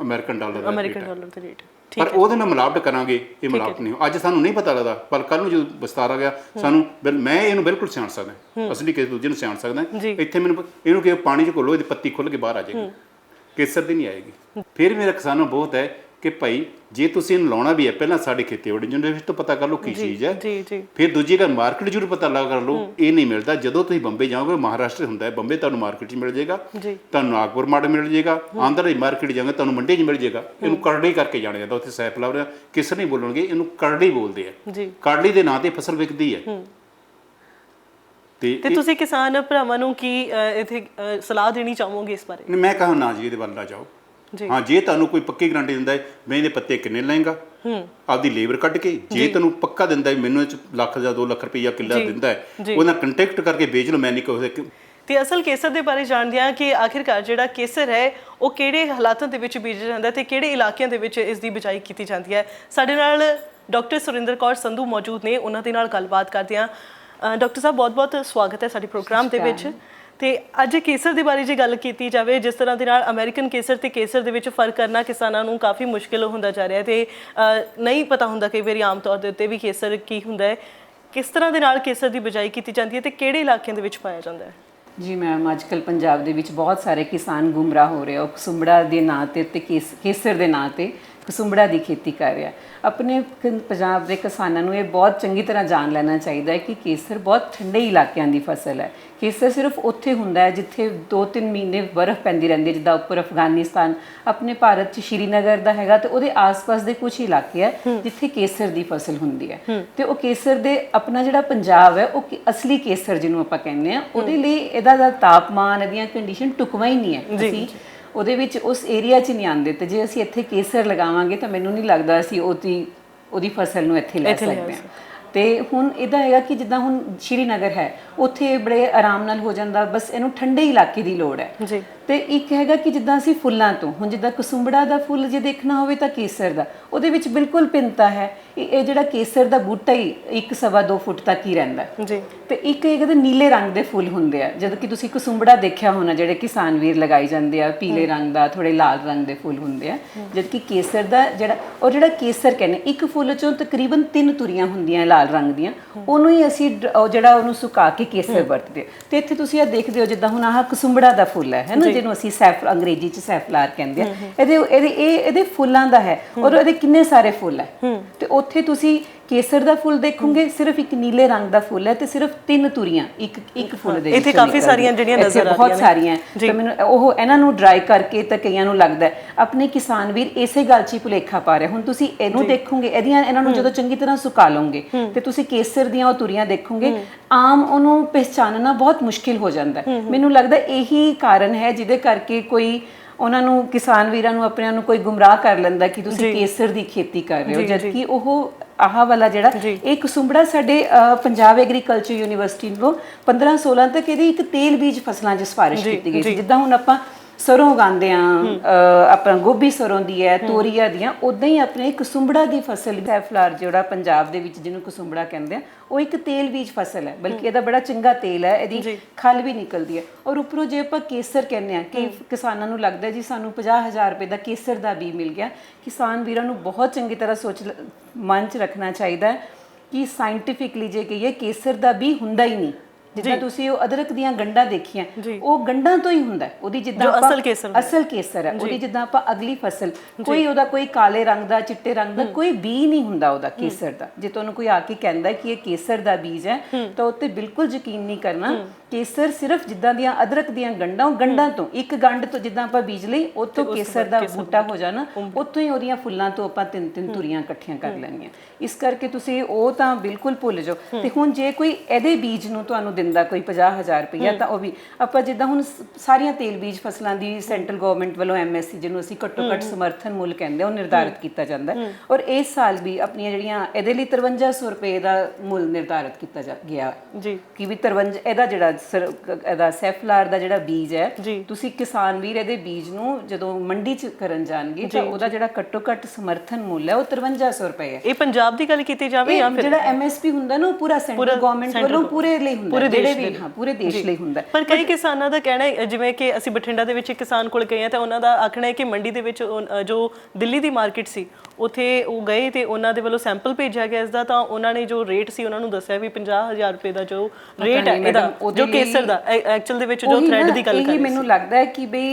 ਅਮਰੀਕਨ ਡਾਲਰ ਦਾ ਅਮਰੀਕਨ ਹੈ। ਡਾਲਰ ਦੇ ਰੇਟ ਪਰ ਉਹਦੇ ਨਾਲ ਮਿਲਾਵਟ ਕਰਾਂਗੇ ਇਹ ਮਿਲਾਵਟ ਨਹੀਂ ਅੱਜ ਸਾਨੂੰ ਨਹੀਂ ਪਤਾ ਲੱਗਦਾ ਪਰ ਕੱਲ ਨੂੰ ਜਦੋਂ ਵਿਸਤਾਰ ਆ ਗਿਆ ਸਾਨੂੰ ਮੈਂ ਇਹਨੂੰ ਬਿਲਕੁਲ ਸਿਆਣ ਸਕਦਾ ਅਸਲੀ ਕੇਸ ਦੂਜੇ ਨੂੰ ਸਿਆਣ ਸਕਦਾ। ਇੱਥੇ ਮੈਨੂੰ ਇਹਨੂੰ ਕਿ ਪਾਣੀ 'ਚ ਘੋਲੋ ਇਹਦੀ ਪੱਤੀ ਖੁੱਲ ਕੇ ਬਾਹਰ ਆ ਜਾਏਗੀ। ਕੇਸਰ ਦੀ ਨਹੀਂ ਆਏਗੀ। ਫਿਰ ਮੇਰਾ ਕਿਸਾਨਾਂ ਬਹੁਤ ਹੈ ਕਿ ਭਾਈ ਜੇ ਤੁਸੀਂ ਇਹਨੂੰ ਲਾਉਣਾ ਵੀ ਹੈ ਪਹਿਲਾਂ ਸਾਡੇ ਖੇਤੀਬਾੜੀ ਯੂਨੀਵਰਸਿਟੀ ਤੋਂ ਪਤਾ ਕਰ ਲਓ ਕੀ ਚੀਜ਼ ਹੈ। ਜੀ ਜੀ। ਫਿਰ ਦੂਜੀ ਗੱਲ ਮਾਰਕੀਟ ਜ਼ਰੂਰ ਪਤਾ ਲੱਗ ਕਰ ਲਓ ਇਹ ਨਹੀਂ ਮਿਲਦਾ। ਜਦੋਂ ਤੁਸੀਂ ਬੰਬੇ ਜਾਓਗੇ ਮਹਾਰਾਸ਼ਟਰ ਹੁੰਦਾ ਹੈ ਬੰਬੇ ਤੁਹਾਨੂੰ ਮਾਰਕੀਟ 'ਚ ਮਿਲ ਜਾਏਗਾ। ਜੀ। ਤੁਹਾਨੂੰ ਨਾਗਪੁਰ ਮਾਰਟ ਮਿਲ ਜਾਏਗਾ। ਆਂਧਰਾ ਦੀ ਮਾਰਕੀਟ ਜਾਓਗੇ ਤੁਹਾਨੂੰ ਮੰਡੀ 'ਚ ਮਿਲ ਜਾਏਗਾ। ਇਹਨੂੰ ਕਰੜੀ ਕਰਕੇ ਜਾਣਿਆ ਜਾਂਦਾ ਉੱਥੇ ਸੈਫਲਾਵਰ ਕਿਸ ਨਹੀਂ ਬੋਲਣਗੇ ਇਹਨੂੰ ਕਰੜੀ ਬੋਲਦੇ ਆ। ਜੀ। ਕਰੜੀ ਦੇ ਨਾਂ ਤੇ ਫਸਲ ਵਿਕਦੀ ਹੈ। ਤੇ ਤੁਸੀਂ ਕਿਸਾਨ ਭਰਾਵਾਂ ਨੂੰ ਕੀ ਇੱਥੇ ਸਲਾਹ ਦੇਣੀ ਚਾਹੋਗੇ ਇਸ ਬਾਰੇ? ਮੈਂ ਕਹਾਂ ਨਾ ਜੀ ਇਹਦੇ ਵੱਲ ਨਾ ਜਾਓ। ਜੀ। ਹਾਂ ਜੇ ਤੁਹਾਨੂੰ ਕੋਈ ਪੱਕੀ ਗਾਰੰਟੀ ਦਿੰਦਾ ਹੈ ਮੈਂ ਇਹਦੇ ਪੱਤੇ ਕਿੰਨੇ ਲਏਗਾ? ਹੂੰ। ਆਪਦੀ ਲੇਬਰ ਕੱਢ ਕੇ ਜੇ ਤੈਨੂੰ ਪੱਕਾ ਦਿੰਦਾ ਹੈ ਮੈਨੂੰ ਇਹ 'ਚ ਲੱਖ ਜਾਂ 2 ਲੱਖ ਰੁਪਈਆ ਕਿੱਲਾ ਦਿੰਦਾ ਹੈ। ਉਹਨਾਂ ਕੰਟੈਕਟ ਕਰਕੇ ਵੇਚ ਲਓ ਮੈਂ ਨਹੀਂ ਕਹੋ ਕਿ ਤੇ ਅਸਲ ਕੇਸਰ ਦੇ ਬਾਰੇ ਜਾਣਦੇ ਹਾਂ ਕਿ ਆਖਿਰਕਾਰ ਜਿਹੜਾ ਕੇਸਰ ਹੈ ਉਹ ਕਿਹੜੇ ਹਾਲਾਤਾਂ ਦੇ ਵਿੱਚ ਬੀਜਿਆ ਜਾਂਦਾ ਤੇ ਕਿਹੜੇ ਇਲਾਕਿਆਂ ਦੇ ਵਿੱਚ ਇਸ ਦੀ ਬਿਜਾਈ ਕੀਤੀ ਜਾਂਦੀ ਹੈ। ਸਾਡੇ ਨਾਲ ਡਾਕਟਰ ਸੁਰਿੰਦਰ ਕੌਰ ਸੰਧੂ ਮੌਜੂਦ ਨੇ ਉਹਨਾਂ ਦੇ ਨਾਲ ਗੱਲਬਾਤ ਕਰਦੇ ਹਾਂ। ਡਾਕਟਰ ਸਾਹਿਬ ਬਹੁਤ-ਬਹੁਤ ਸਵਾਗਤ ਹੈ ਸਾਡੇ ਪ੍ਰੋਗਰਾਮ ਦੇ ਵਿੱਚ। ਤੇ ਅੱਜ ਕੇਸਰ ਦੇ ਬਾਰੇ ਜੇ ਗੱਲ ਕੀਤੀ ਜਾਵੇ, ਜਿਸ ਤਰ੍ਹਾਂ ਦੇ ਨਾਲ ਅਮਰੀਕਨ ਕੇਸਰ ਤੇ ਕੇਸਰ ਦੇ ਵਿੱਚ ਫ਼ਰਕ ਕਰਨਾ ਕਿਸਾਨਾਂ ਨੂੰ ਕਾਫੀ ਮੁਸ਼ਕਿਲ ਹੁੰਦਾ ਜਾ ਰਿਹਾ ਹੈ ਤੇ ਨਹੀਂ ਪਤਾ ਹੁੰਦਾ ਕਈ ਵਾਰੀ ਆਮ ਤੌਰ ਦੇ ਉੱਤੇ ਵੀ ਕੇਸਰ ਕੀ ਹੁੰਦਾ ਹੈ। ਕਿਸ ਤਰ੍ਹਾਂ ਦੇ ਨਾਲ ਕੇਸਰ ਦੀ ਬਿਜਾਈ ਕੀਤੀ ਜਾਂਦੀ ਹੈ ਤੇ ਕਿਹੜੇ ਇਲਾਕਿਆਂ ਦੇ ਵਿੱਚ ਪਾਇਆ ਜਾਂਦਾ ਹੈ? ਜੀ ਮੈਮ ਅੱਜ ਕੱਲ ਪੰਜਾਬ ਦੇ ਵਿੱਚ ਬਹੁਤ ਸਾਰੇ ਕਿਸਾਨ ਗੁੰਮਰਾਹ ਹੋ ਰਹੇ ਆ। ਉਹ ਕਸੁੰਬੜਾ ਦੇ ਨਾਂ ਤੇ ਤੇ ਕੇਸ- ਕੇਸਰ ਦੇ ਨਾਂ ਤੇ ਕਸੁੰਬੜਾ ਦੀ ਖੇਤੀ ਕਰ ਰਿਹਾ। ਆਪਣੇ ਪੰਜਾਬ ਦੇ ਕਿਸਾਨਾਂ ਨੂੰ ਇਹ ਬਹੁਤ ਚੰਗੀ ਤਰ੍ਹਾਂ ਜਾਣ ਲੈਣਾ ਚਾਹੀਦਾ ਹੈ ਕਿ ਕੇਸਰ ਬਹੁਤ ਠੰਡੇ ਇਲਾਕਿਆਂ ਦੀ ਫਸਲ ਹੈ। ਕੇਸਰ ਸਿਰਫ ਉੱਥੇ ਹੁੰਦਾ ਹੈ ਜਿੱਥੇ 2-3 ਮਹੀਨੇ ਬਰਫ਼ ਪੈਂਦੀ ਰਹਿੰਦੀ ਹੈ ਜਿੱਦਾਂ ਉੱਪਰ ਅਫਗਾਨਿਸਤਾਨ ਆਪਣੇ ਭਾਰਤ 'ਚ ਸ਼੍ਰੀਨਗਰ ਦਾ ਹੈਗਾ ਤੇ ਉਹਦੇ ਆਸ-ਪਾਸ ਦੇ ਕੁਝ ਇਲਾਕੇ ਹੈ। ਜਿੱਥੇ ਕੇਸਰ ਦੀ ਫਸਲ ਹੁੰਦੀ ਹੈ। ਤੇ ਉਹ ਕੇਸਰ ਦੇ ਆਪਣਾ ਜਿਹੜਾ ਪੰਜਾਬ ਹੈ ਉਹ ਅਸਲੀ ਕੇਸਰ ਜਿਹਨੂੰ ਆਪਾਂ ਕਹਿੰਦੇ ਆ ਉਹਦੇ ਲਈ ਇਹਦਾ ਦਾ ਤਾਪਮਾਨ ਇਹਦੀਆਂ ਕੰਡੀਸ਼ਨ ਟੁਕਵਾ ਹੀ ਨਹੀਂ ਹੈ। ਅਸੀਂ ਉਹਦੇ ਵਿੱਚ ਉਸ ਏਰੀਆ 'ਚ ਨਹੀਂ ਆਉਂਦੇ। ਤੇ ਜੇ ਅਸੀਂ ਇੱਥੇ ਕੇਸਰ ਲਗਾਵਾਂਗੇ ਤਾਂ ਮੈਨੂੰ ਨਹੀਂ ਲੱਗਦਾ ਅਸੀਂ ਉਹਦੀ ਉਹਦੀ ਫਸਲ ਨੂੰ ਇੱਥੇ ਲੈ ਇੱਥੇ ਲੈ ਸਕਦੇ ਹਾਂ। ਤੇ ਹੁਣ ਇਹਦਾ ਹੈਗਾ ਕਿ ਜਿੱਦਾਂ ਹੁਣ ਸ਼੍ਰੀਨਗਰ ਹੈ ਉੱਥੇ ਬੜੇ ਆਰਾਮ ਨਾਲ ਹੋ ਜਾਂਦਾ ਬਸ ਇਹਨੂੰ ਠੰਡੇ ਇਲਾਕੇ ਦੀ ਲੋੜ ਹੈ। ਜੀ। ਤੇ ਇੱਕ ਹੈਗਾ ਕਿ ਜਿੱਦਾਂ ਅਸੀਂ ਫੁੱਲਾਂ ਤੋਂ ਹੁਣ ਜਿੱਦਾਂ ਕਸੁੰਬੜਾ ਦਾ ਫੁੱਲ ਜੇ ਦੇਖਣਾ ਹੋਵੇ ਤਾਂ ਕੇਸਰ ਦਾ ਉਹਦੇ ਵਿੱਚ ਬਿਲਕੁਲ ਭਿੰਨਤਾ ਹੈ ਇਹ ਜਿਹੜਾ ਕੇਸਰ ਦਾ ਬੂਟਾ ਹੀ ਇੱਕ ਸਵਾ ਦੋ ਫੁੱਟ ਤੱਕ ਹੀ ਰਹਿੰਦਾ। ਜੀ। ਤੇ ਇੱਕ ਇਹ ਕਹਿੰਦੇ ਨੀਲੇ ਰੰਗ ਦੇ ਫੁੱਲ ਹੁੰਦੇ ਆ ਜਦੋਂ ਕਿ ਤੁਸੀਂ ਕਸੁੰਬੜਾ ਦੇਖਿਆ ਹੋਣਾ ਜਿਹੜੇ ਕਿਸਾਨ ਵੀਰ ਲਗਾਈ ਜਾਂਦੇ ਆ ਪੀਲੇ ਰੰਗ ਦਾ ਥੋੜੇ ਲਾਲ ਰੰਗ ਦੇ ਫੁੱਲ ਹੁੰਦੇ ਆ ਜਦ ਕਿ ਕੇਸਰ ਦਾ ਜਿਹੜਾ ਉਹ ਜਿਹੜਾ ਕੇਸਰ ਕਹਿੰਦੇ ਇੱਕ ਫੁੱਲ ਚੋਂ ਤਕਰੀਬਨ ਤਿੰਨ ਤੁਰੀਆਂ ਹੁੰਦੀਆਂ ਲਾਲ ਰੰਗ ਦੀਆਂ ਉਹਨੂੰ ਹੀ ਅਸੀਂ ਉਹ ਜਿਹੜਾ ਉਹਨੂੰ ਸੁਕਾ ਕੇ ਕੇਸਰ ਵਰਤਦੇ ਆ। ਤੇ ਇੱਥੇ ਤੁਸੀਂ ਇਹ ਦੇਖਦੇ ਹੋ ਜਿੱਦਾਂ ਹੁਣ ਆਹ ਕਸੁੰਬੜਾ ਦਾ ਫੁੱਲ ਹੈ ਹੈ ਨਾ ਜਿਹਨੂੰ ਅਸੀਂ ਸੈਫ ਅੰਗਰੇਜ਼ੀ ਚ ਸੈਫਲਾਰ ਕਹਿੰਦੇ ਆ ਇਹਦੇ ਇਹਦੇ ਇਹ ਇਹਦੇ ਫੁੱਲਾਂ ਦਾ ਹੈ ਔਰ ਇਹਦੇ ਕਿੰਨੇ ਸਾਰੇ ਫੁੱਲ ਹੈ। ਤੇ ਉੱਥੇ ਤੁਸੀਂ ਕੇਸਰ ਦਾ ਫੁੱਲ ਦੇਖੋਗੇ ਸਿਰਫ ਇੱਕ ਨੀਲੇ ਰੰਗ ਦਾ ਫੁੱਲ ਹੈ ਤੇ ਸਿਰਫ ਤਿੰਨ ਤੁਰੀਆਂ ਇੱਕ ਇੱਕ ਫੁੱਲ ਦੇ ਇੱਥੇ ਕਾਫੀ। ਸਾਰੀਆਂ ਜਿਹੜੀਆਂ ਨਜ਼ਰ ਆ ਬਹੁਤ ਰਹੀਆਂ ਨੇ। ਸਾਰੀਆਂ। ਤੇ ਮੈਨੂੰ ਉਹ ਇਹਨਾਂ ਨੂੰ ਡਰਾਈ ਕਰਕੇ ਤਾਂ ਕਈਆਂ ਨੂੰ ਲੱਗਦਾ। ਆਪਣੇ ਕਿਸਾਨ ਵੀਰ ਇਸੇ ਗੱਲ 'ਚ ਹੀ ਭੁਲੇਖਾ ਪਾ ਰਹੇ ਹੁਣ ਤੁਸੀਂ ਇਹਨੂੰ ਦੇਖੋਗੇ ਇਹਦੀਆਂ ਇਹਨਾਂ ਨੂੰ ਜਦੋਂ ਚੰਗੀ ਤਰ੍ਹਾਂ ਸੁਕਾ ਲਓਗੇ ਤੇ ਤੁਸੀਂ ਕੇਸਰ ਦੀਆਂ ਉਹ ਤੁਰੀਆਂ ਦੇਖੋਗੇ ਆਮ ਉਹਨੂੰ ਪਹਿਚਾਨਣਾ ਬਹੁਤ ਮੁਸ਼ਕਿਲ ਹੋ ਜਾਂਦਾ। ਮੈਨੂੰ ਲੱਗਦਾ ਇਹੀ ਕਾਰਨ ਹੈ ਜਿਹਦੇ ਕਰਕੇ ਕੋਈ ਉਹਨਾਂ ਨੂੰ ਕਿਸਾਨ ਵੀਰਾਂ ਨੂੰ ਆਪਣਿਆਂ ਨੂੰ ਕੋਈ ਗੁੰਮਰਾਹ ਕਰ ਲੈਂਦਾ ਕਿ ਤੁਸੀਂ ਕੇਸਰ ਦੀ ਖੇਤੀ ਕਰ ਰਹੇ ਹੋ ਜਦਕਿ ਉਹ ਆਹ ਵਾਲਾ ਜਿਹੜਾ ਇਹ ਕਸੁੰਬੜਾ ਸਾਡੇ ਪੰਜਾਬ ਐਗਰੀਕਲਚਰ ਯੂਨੀਵਰਸਿਟੀ ਵੱਲੋਂ 15 16 ਤੱਕ ਇਹਦੀ ਇੱਕ ਤੇਲ ਬੀਜ ਫਸਲਾਂ 'ਚ ਸਿਫਾਰਿਸ਼ ਕੀਤੀ ਗਈ ਸੀ। ਜਿੱਦਾਂ ਹੁਣ ਆਪਾਂ ਸਰੋਂ ਉਗਾਉਂਦੇ ਆ ਆਪਣਾ ਗੋਭੀ ਸਰੋਂ ਦੀ ਹੈ ਤੋਰੀਆ ਦੀਆਂ ਉਦਾਂ ਹੀ ਆਪਣੇ ਕਸੁੰਬੜਾ ਦੀ ਫਸਲ ਸੈਫਲਾਰ ਜਿਹੜਾ ਪੰਜਾਬ ਦੇ ਵਿੱਚ ਜਿਹਨੂੰ ਕਸੁੰਬੜਾ ਕਹਿੰਦੇ ਆ ਉਹ ਇੱਕ ਤੇਲ ਬੀਜ ਫਸਲ ਹੈ ਬਲਕਿ ਇਹਦਾ ਬੜਾ ਚੰਗਾ ਤੇਲ ਹੈ ਇਹਦੀ ਖਲ ਵੀ ਨਿਕਲਦੀ ਹੈ। ਔਰ ਉੱਪਰੋਂ ਜੇ ਆਪਾਂ ਕੇਸਰ ਕਹਿੰਦੇ ਆ ਕਿ ਕਿਸਾਨਾਂ ਨੂੰ ਲੱਗਦਾ ਜੀ ਸਾਨੂੰ 50000 ਰੁਪਏ ਦਾ ਕੇਸਰ ਦਾ ਬੀ ਮਿਲ ਗਿਆ। ਕਿਸਾਨ ਵੀਰਾਂ ਨੂੰ ਬਹੁਤ ਚੰਗੀ ਤਰ੍ਹਾਂ ਸੋਚ ਮਨ 'ਚ ਰੱਖਣਾ ਚਾਹੀਦਾ ਹੈ ਕਿ ਸਾਇੰਟੀਫਿਕਲੀ ਜੇ ਕਹੀਏ ਕੇਸਰ ਦਾ ਬੀ ਹੁੰਦਾ ਹੀ ਨਹੀਂ। ਜਿੱਦਾਂ ਤੁਸੀਂ ਉਹ ਅਦਰਕ ਦੀਆਂ ਗੰਢਾਂ ਦੇਖੀਆਂ ਉਹ ਗੰਢਾਂ ਤੋਂ ਹੀ ਹੁੰਦਾ। ਉਹਦੀ ਜਿੱਦਾਂ ਜੋ ਅਸਲ ਕੇਸਰ ਅਸਲ ਕੇਸਰ ਹੈ। ਉਹਦੀ ਜਿੱਦਾਂ ਆਪਾਂ ਅਗਲੀ ਫਸਲ ਕੋਈ ਉਹਦਾ ਕੋਈ ਕਾਲੇ ਰੰਗ ਦਾ ਚਿੱਟੇ ਰੰਗ ਦਾ ਕੋਈ ਬੀ ਨਹੀਂ ਹੁੰਦਾ ਉਹਦਾ ਕੇਸਰ ਦਾ। ਜੇ ਤੁਹਾਨੂੰ ਕੋਈ ਆ ਕੇ ਕਹਿੰਦਾ ਕਿ ਇਹ ਕੇਸਰ ਦਾ ਬੀਜ ਹੈ ਤਾਂ ਉੱਤੇ ਬਿਲਕੁਲ ਯਕੀਨ ਨਹੀਂ ਕਰਨਾ। ਕੇਸਰ ਸਿਰਫ ਜਿੱਦਾਂ ਦੀਆਂ ਅਦਰਕ ਦੀਆਂ ਗੰਢਾਂ ਉਹ ਗੰਢਾਂ ਤੋਂ ਇੱਕ ਗੰਢ ਤੋਂ ਜਿੱਦਾਂ ਆਪਾਂ ਬੀਜ ਲਈ ਉੱਥੋਂ ਕੇਸਰ ਦਾ ਬੂਟਾ ਹੋ ਜਾਣਾ। ਉੱਥੋਂ ਹੀ ਉਹਦੀਆਂ ਫੁੱਲਾਂ ਤੋਂ ਆਪਾਂ ਤਿੰਨ ਤਿੰਨ ਤੁਰੀਆਂ ਇਕੱਠੀਆਂ ਕਰ ਲੈਣੀਆਂ। ਇਸ ਕਰਕੇ ਤੁਸੀਂ ਉਹ ਤਾਂ ਬਿਲਕੁਲ ਭੁੱਲ ਜਾਓ। ਤੇ ਹੁਣ ਜੇ ਕੋਈ ਇਹਦੇ ਬੀਜ ਨੂੰ ਤੁਹਾਨੂੰ ਦਿੰਦਾ ਕੋਈ 50000 ਰੁਪਇਆ ਤਾਂ ਉਹ ਵੀ ਆਪਾਂ ਜਿੱਦਾਂ ਹੁਣ ਸ- ਸਾਰੀਆਂ ਤੇਲ ਬੀਜ ਫਸਲਾਂ ਦੀ ਸੈਂਟਰਲ ਗਵਰਨਮੈਂਟ ਵੱਲੋਂ ਐਮਐਸਸੀ ਜਿਹਨੂੰ ਅਸੀਂ ਘੱਟੋ ਘੱਟ ਸਮਰਥਨ ਮੁੱਲ ਕਹਿੰਦੇ ਉਹ ਨਿਰਧਾਰਿਤ ਕੀਤਾ ਜਾਂਦਾ ਹੈ। ਔਰ ਇਸ ਸਾਲ ਵੀ ਆਪਣੀਆਂ ਜਿਹੜੀਆਂ ਇਹਦੇ ਲਈ 5300 ਰੁਪਏ ਦਾ ਮੁੱਲ ਨਿਰਧਾਰਿਤ ਕੀਤਾ ਜਾ ਗਿਆ। ਜੀ। ਕਿ ਵੀ 53 ਇਹਦਾ ਜਿਹੜਾ ਸਰ- ਕ- ਇਹਦਾ ਸੈਫਲਾਰ ਦਾ ਜਿਹੜਾ ਬੀਜ ਹੈ ਜੀ। ਤੁਸੀਂ ਕਿਸਾਨ ਵੀਰ ਇਹਦੇ ਬੀਜ ਨੂੰ ਜਦੋਂ ਮੰਡੀ 'ਚ ਕਰਨ ਜਾਣਗੇ ਤਾਂ ਉਹਦਾ ਜਿਹੜਾ ਘੱਟੋ ਘੱਟ ਸਮਰਥਨ ਮੁੱਲ ਹੈ ਉਹ 5300 ਰੁਪਏ ਹੈ। ਇਹ ਪੰਜਾਬ ਦੀ ਗੱਲ ਕੀਤੀ ਜਾਵੇ ਜਾਂ ਫਿਰ ਜਿਹੜਾ ਐਮਐਸਪੀ ਹੁੰਦਾ ਨਾ ਉਹ ਪੂਰਾ ਸੈਂਟਰਲ ਗਵਰਨਮੈਂਟ ਵੱਲੋਂ ਪੂਰੇ ਲਈ ਹੁੰਦਾ ਪੂਰੇ ਜਿਹੜੇ ਵੀ ਹਾਂ ਪੂਰੇ ਦੇਸ਼ ਲਈ ਹੁੰਦਾ ਹੈ। ਪਰ ਕਈ ਕਿਸਾਨਾਂ ਦਾ ਕਹਿਣਾ ਹੈ ਜਿਵੇਂ ਕਿ ਅਸੀਂ ਬਠਿੰਡਾ ਦੇ ਵਿੱਚ ਇੱਕ ਕਿਸਾਨ ਕੋਲ ਗਏ ਆ ਤਾਂ ਉਹਨਾਂ ਦਾ ਆਖਣਾ ਹੈ ਕਿ ਮੰਡੀ ਦੇ ਵਿੱਚ ਜੋ ਦਿੱਲੀ ਦੀ ਮਾਰਕੀਟ ਸੀ ਉਥੇ ਉਹ ਗਏ ਤੇ ਉਹਨਾਂ ਦੇ ਵੱਲੋਂ ਸੈਂਪਲ ਭੇਜਿਆ ਗਿਆ ਇਸ ਦਾ ਤਾਂ ਉਹਨਾਂ ਨੇ ਜੋ ਰੇਟ ਸੀ ਉਹਨਾਂ ਨੂੰ ਦੱਸਿਆ ਵੀ 50000 ਰੁਪਏ ਦਾ ਜੋ ਰੇਟ ਹੈ ਇਹਦਾ ਜੋ ਕੇਸਰ ਦਾ ਐਕਚੁਅਲ ਦੇ ਵਿੱਚ ਜੋ ਥ੍ਰੈਡ ਦੀ ਗੱਲ ਕਰ ਮੈਨੂੰ ਲੱਗਦਾ ਹੈ ਕਿ ਬਈ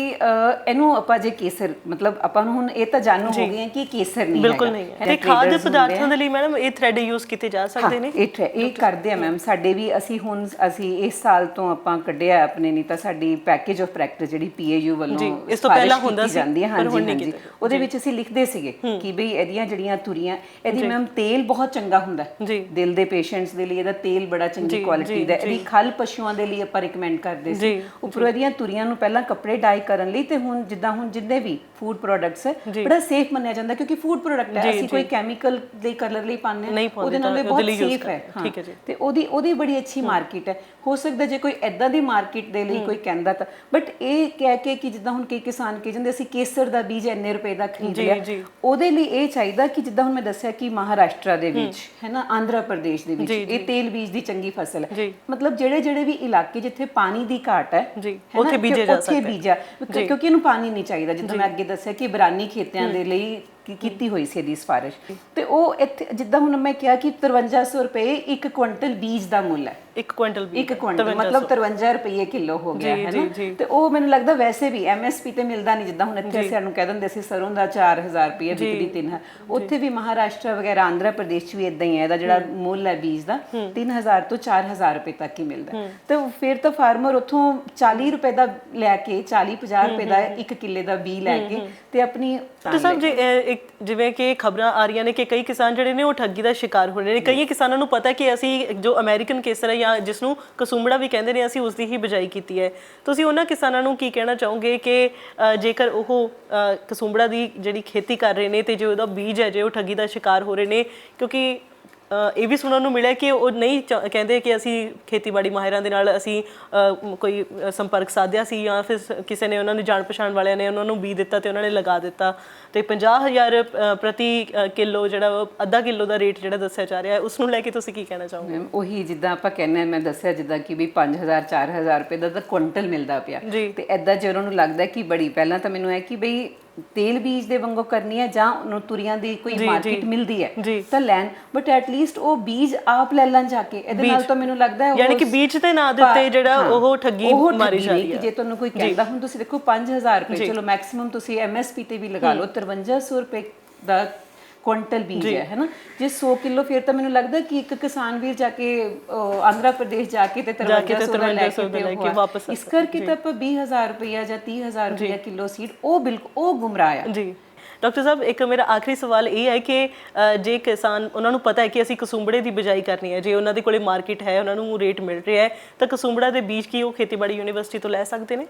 ਇਹਨੂੰ ਆਪਾਂ ਜੇ ਕੇਸਰ ਮਤਲਬ ਆਪਾਂ ਨੂੰ ਹੁਣ ਇਹ ਤਾਂ ਜਾਣੂ ਹੋ ਗਏ ਹਾਂ ਕਿ ਕੇਸਰ ਨਹੀਂ ਬਿਲਕੁਲ ਹੈਗਾ। ਨਹੀਂ ਹੈ ਤੇ ਖਾਦ ਪਦਾਰਥਾਂ। ਦੇ ਲਈ ਮੈਡਮ ਇਹ ਥ੍ਰੈਡ ਯੂਜ਼ ਕੀਤੇ ਜਾ ਸਕਦੇ ਨੇ ਇਹ ਇਹ ਕਰਦੇ ਆ ਮੈਮ ਸਾਡੇ ਵੀ ਅਸੀਂ ਹੁਣ ਅਸੀਂ ਇਸ ਸਾਲ ਤੋਂ ਆਪਾਂ ਕੱਢਿਆ ਆਪਣੇ ਨਹੀਂ ਤਾਂ ਸਾਡੀ ਪੈਕੇਜ ਆਫ ਪ੍ਰੈਕਟਿਸ ਜਿਹੜੀ ਪੀਏਯੂ ਵੱਲੋਂ ਜੀ, ਇਸ ਤੋਂ ਸਿਫਾਰਿਸ਼ ਪਹਿਲਾਂ ਹੁੰਦਾ ਸੀ, ਜਾਂਦੀ ਹੈ। ਪਰ ਹੁਣ ਹਾਂਜੀ ਨਹੀਂ ਹਾਂਜੀ। ਕੀਤਾ। ਉਹਦੇ ਵਿੱਚ ਅਸੀਂ ਲਿਖਦੇ ਸੀਗੇ ਕਿ ਬਈ ਇਹਦੀਆਂ ਜਿਹੜੀਆਂ ਤੁਰੀਆਂ ਇਹਦੀ ਮੈਮ ਤੇਲ ਬਹੁਤ ਚੰਗਾ ਹੁੰਦਾ ਹੈ। ਜੀ। ਦਿਲ ਦੇ ਪੇਸ਼ੈਂਟਸ ਦੇ ਲਈ ਇਹਦਾ ਤੇਲ ਬੜਾ ਚੰਗੀ ਕੁਆਲਿਟੀ ਦਾ ਹੈ। ਇਹਦੀ ਖਲ ਪਸ਼ੂਆਂ ਦੇ ਲਈ ਆਪਾਂ ਰეკਮੈਂਡ ਕਰਦੇ ਸੀ। ਜੀ, ਉੱਪਰੋਂ ਇਹਦੀਆਂ ਤੁਰੀਆਂ ਨੂੰ ਪਹਿਲਾਂ ਕੱਪੜੇ ਡਾਈ ਕਰਨ ਲਈ ਤੇ ਹੁਣ ਜਿੱਦਾਂ ਹੁਣ ਜਿੰਨੇ ਵੀ ਫੂਡ ਪ੍ਰੋਡਕਟਸ ਹੈ ਬੜਾ ਸੇਫ ਮੰਨਿਆ ਜਾਂਦਾ ਕਿਉਂਕਿ ਫੂਡ ਪ੍ਰੋਡਕਟ ਹੈ। ਅਸੀਂ ਕੋਈ ਕੈਮੀਕਲ ਦੇ ਕਲਰ ਲਈ ਪਾਉਂਦੇ ਨਹੀਂ ਹਾਂ ਪਾਉਂਦੇ ਉਹਦੇ ਨਾਲ ਤਾਂ ਇਹ ਬਹੁਤ ਉਹਦੇ ਲਈ use ਸੇਫ ਹੈ। ਕਰਦੇ। ਠੀਕ ਹੈ ਜੀ। ਤੇ ਉਹਦੀ ਉਹਦੀ ਬੜੀ ਅੱਛੀ ਮਾਰਕੀਟ ਹੈ। ਹੈ। ਹੋ ਸਕਦਾ ਜੇ ਕੋਈ ਐਦਾਂ ਦੀ ਮਾਰਕੀਟ ਦੇ ਲਈ ਕੋਈ ਕਹਿੰਦਾ ਤਾਂ ਬਟ ਇਹ ਕਹਿ ਕੇ ਕਿ ਜਿੱਦਾਂ ਹੁਣ ਕਈ ਕਿਸਾਨ ਕਹਿ ਜਾਂਦੇ ਅਸੀਂ ਕੇਸਰ ਦਾ ਬੀਜ ਇੰਨੇ ਰੁਪਏ ਦਾ ਖਰੀਦ ਲਿਆ। ਉਹਦੇ ਲਈ ਇਹ ਚਾਹੀਦਾ ਕਿ ਜਿੱਦਾਂ ਹੁਣ ਮੈਂ ਦੱਸਿਆ ਕਿ ਮਹਾਰਾਸ਼ਟਰ ਦੇ ਵਿੱਚ ਹੈ ਨਾ ਆਂਧਰਾ ਪ੍ਰਦੇਸ਼ ਦੇ ਵਿੱਚ। ਇਹ ਤੇਲ ਬੀਜ ਦੀ ਚੰਗੀ ਫਸਲ ਹੈ। ਮਤਲਬ ਜਿਹੜੇ ਜਿਹੜੇ ਵੀ ਇਲਾਕੇ ਜਿੱਥੇ ਪਾਣੀ ਦੀ ਘਾਟ ਹੈ ਉੱਥੇ ਕਿ ਬੀਜੇ ਜਾ ਉੱਥੇ ਸਕਦੇ। ਬੀਜਿਆ ਕਿਉਂ- ਕਿਉਂਕਿ ਇਹਨੂੰ ਪਾਣੀ ਨਹੀਂ ਚਾਹੀਦਾ। ਜਿੱਦਾਂ ਮੈਂ ਅੱਗੇ ਦੱਸਿਆ ਕਿ ਬਰਾਨੀ ਖੇਤਿਆਂ ਦੇ ਲਈ ਕੀ- ਕੀਤੀ ਹੋਈ ਸੀ ਇਹਦੀ ਸਿਫਾਰਿਸ਼। ਤੇ ਉਹ ਇੱਥੇ ਜਿੱਦਾਂ ਹੁਣ ਮੈਂ ਕਿਹਾ ਕਿ 5300 ਰੁਪਏ ਇੱਕ ਕੁਇੰਟਲ ਬੀਜ ਦਾ ਮੁੱਲ ਹੈ। ਇੱਕ ਕੁਇੰਟਲ ਵੀ ਇੱਕ ਕੁਇੰਟਲ ਮਤਲਬ 53 ਰੁਪਏ ਕਿਲੋ ਹੋ ਗਿਆ ਹੈ ਨਾ। ਤੇ ਉਹ ਮੈਨੂੰ ਲੱਗਦਾ ਵੈਸੇ ਵੀ ਐਮਐਸਪੀ ਤੇ ਮਿਲਦਾ ਨਹੀਂ ਜਿੱਦਾਂ ਹੁਣ ਇੱਥੇ ਸਾਨੂੰ ਕਹਿ ਦਿੰਦੇ ਸੀ ਸਰੋਂ ਦਾ 4000 ਰੁਪਏ ਤਿੰਨ ਹੈ ਉੱਥੇ ਵੀ ਮਹਾਰਾਸ਼ਟਰ ਵਗੈਰਾ ਆਂਧਰਾ ਪ੍ਰਦੇਸ਼ 'ਚ ਵੀ ਇਦਾਂ ਹੀ ਹੈ ਇਹਦਾ ਜਿਹੜਾ ਮੁੱਲ ਹੈ ਬੀਜ ਦਾ 3000 ਤੋਂ 4000 ਰੁਪਏ ਤੱਕ ਹੀ ਮਿਲਦਾ। ਤੇ ਫਿਰ ਤਾਂ ਫਾਰਮਰ ਉੱਥੋਂ 40 ਰੁਪਏ ਦਾ ਲੈ ਕੇ 40 50 ਰੁਪਏ ਦਾ ਇੱਕ ਕਿੱਲੇ ਦਾ ਬੀ ਲੈ ਕੇ ਤੇ ਆਪਣੀ ਤੇ ਸਭ ਜੀ ਇਹ ਇੱਕ ਜਿਵੇਂ ਕਿ ਖਬਰਾਂ ਆ ਰਹੀਆਂ ਨੇ ਕਿ ਕਈ ਕਿਸਾਨ ਜਿਹੜੇ ਨੇ ਉਹ ਠੱਗੀ ਦਾ ਸ਼ਿਕਾਰ ਹੋ ਰਹੇ ਨੇ। ਕਈ ਕਿਸਾਨਾਂ ਨੂੰ ਪਤਾ ਕਿ ਅਸੀਂ ਜੋ ਅਮਰੀਕਨ ਕੇਸਰ ਹੈ ਜਾਂ ਜਿਸ ਨੂੰ ਕਸੂੰਬੜਾ ਵੀ ਕਹਿੰਦੇ ਨੇ ਅਸੀਂ ਉਸ ਦੀ ਹੀ ਬਿਜਾਈ ਕੀਤੀ ਹੈ। ਤੁਸੀਂ ਉਹਨਾਂ ਕਿਸਾਨਾਂ ਨੂੰ ਕੀ ਕਹਿਣਾ ਚਾਹੋਗੇ ਕਿ ਜੇਕਰ ਉਹ ਅ, ਕਸੂੰਬੜਾ ਦੀ ਜਿਹੜੀ ਖੇਤੀ ਕਰ ਰਹੇ ਨੇ ਤੇ ਜੇ ਉਹਦਾ ਬੀਜ ਹੈ ਜੇ ਉਹ ਠੱਗੀ ਦਾ ਸ਼ਿਕਾਰ ਹੋ ਰਹੇ ਨੇ ਕਿਉਂਕਿ ਇਹ ਵੀ ਸੁਣਨ ਨੂੰ ਮਿਲਿਆ ਕਿ ਉਹ ਨਹੀਂ ਚਾ- ਕਹਿੰਦੇ ਕਿ ਅਸੀਂ ਖੇਤੀਬਾੜੀ ਮਾਹਿਰਾਂ ਦੇ ਨਾਲ ਅਸੀਂ ਅ, ਕੋਈ ਸੰਪਰਕ ਸਾਧਿਆ ਸੀ ਜਾਂ ਫਿਰ ਸ- ਕਿਸੇ ਨੇ ਉਹਨਾਂ ਨੇ ਜਾਣ ਪਛਾਣ ਵਾਲਿਆਂ ਨੇ ਉਹਨਾਂ ਨੂੰ ਬੀ ਦਿੱਤਾ ਤੇ ਉਹਨਾਂ ਨੇ ਲਗਾ ਦਿੱਤਾ। ਤੇ 50000 ਅ, ਪ੍ਰਤੀ ਅ, ਕਿਲੋ ਜਿਹੜਾ ਉਹ ਅੱਧਾ ਕਿਲੋ ਦਾ ਰੇਟ ਜਿਹੜਾ ਦੱਸਿਆ ਜਾ ਰਿਹਾ ਹੈ ਉਸ ਨੂੰ ਲੈ ਕੇ ਤੁਸੀਂ ਕੀ ਕਹਿਣਾ ਚਾਹੋਗੇ? ਮੈਮ ਉਹੀ ਜਿੱਦਾਂ ਆਪਾਂ ਕਹਿੰਦੇ ਹਾਂ, ਮੈਂ ਦੱਸਿਆ ਜਿੱਦਾਂ ਕਿ ਵੀ 5000 4000 ਰੁਪਏ ਦਾ ਤਾਂ ਕੁਇੰਟਲ ਮਿਲਦਾ ਪਿਆ। ਜੀ। ਤੇ ਐਦਾਂ ਜੇ ਉਹਨਾਂ ਨੂੰ ਲੱਗਦਾ ਕਿ ਬੜੀ ਪਹਿਲਾਂ ਤਾਂ ਮੈਨੂੰ ਹੈ ਕਿ ਬਈ ਤੇਲ ਬੀਜ ਦੇ ਵਾਂਗੂ ਕਰਨੀ ਹੈ ਜਾਂ ਉਹਨੂੰ ਤੁਰੀਆਂ ਦੀ ਕੋਈ ਮਾਰਕੀਟ ਮਿਲਦੀ ਜੀ। ਹੈ ਤਾਂ ਲੈਣ। ਬਟ ਐਟ ਲੀਸਟ ਉਹ ਬੀਜ ਆਪ ਲੈ ਲੈਣ ਜਾ ਕੇ। ਇਹਦੇ ਨਾਲ ਤਾਂ ਮੈਨੂੰ ਲੱਗਦਾ ਹੈ ਯਾਨੀ ਕਿ ਬੀਜ ਤੇ ਨਾ ਦਿੱਤੇ ਜਿਹੜਾ ਉਹ ਠੱਗੀ ਉਹ ਮਾਰੀ ਠੱਗੀ ਜਾ ਨਹੀਂ ਕਿ ਹੈ। ਜੇ ਤੁਹਾਨੂੰ ਕੋਈ ਕਹਿੰਦਾ ਹੁਣ ਤੁਸੀਂ ਦੇਖੋ 5000 ਰੁਪਏ। ਚਲੋ ਮੈਕਸਿਮਮ ਤੁਸੀਂ ਐਮਐਸਪੀ ਤੇ ਵੀ ਲਗਾ ਲਓ 5300 ਰੁਪਏ ਦਾ ਕੁਇੰਟਲ ਬੀਜ ਹੈ ਹੈਨਾ? ਜੇ 100 ਕਿਲੋ ਫਿਰ ਤਾਂ ਮੈਨੂੰ ਲੱਗਦਾ ਕਿ ਇੱਕ ਕਿਸਾਨ ਵੀਰ ਜਾ ਕੇ ਆਂਧਰਾ ਪ੍ਰਦੇਸ਼ ਜਾ ਕੇ ਤੇ 5300 ਦਾ ਲੈ ਕੇ। ਵਾਪਸ ਇਸ ਕਰਕੇ ਤਾਂ ਆਪਾਂ 20000 ਰੁਪਇਆ ਜਾਂ 30000 ਰੁਪਇਆ ਕਿਲੋ ਸੀਡ ਉਹ ਬਿਲਕੁਲ ਉਹ ਗੁੰਮਰਾਹ ਜੀ। ਡਾਕਟਰ ਸਾਹਿਬ ਇੱਕ ਮੇਰਾ ਆਖਰੀ ਸਵਾਲ ਇਹ ਹੈ ਕਿ ਜੇ ਕਿਸਾਨ ਉਹਨਾਂ ਨੂੰ ਪਤਾ ਹੈ ਕਿ ਅਸੀਂ ਕਸੂੰਬੜੇ ਦੀ ਬਿਜਾਈ ਕਰਨੀ ਹੈ ਜੇ ਉਹਨਾਂ ਦੇ ਕੋਲੇ ਮਾਰਕੀਟ ਹੈ ਉਹਨਾਂ ਨੂੰ ਰੇਟ ਮਿਲ ਰਿਹਾ ਹੈ ਤਾਂ ਕਸੂੰਬੜਾ ਦੇ ਬੀਜ ਕੀ ਉਹ ਖੇਤੀਬਾੜੀ ਯੂਨੀਵਰਸਿਟੀ ਤੋਂ ਲੈ ਸਕਦੇ ਨੇ?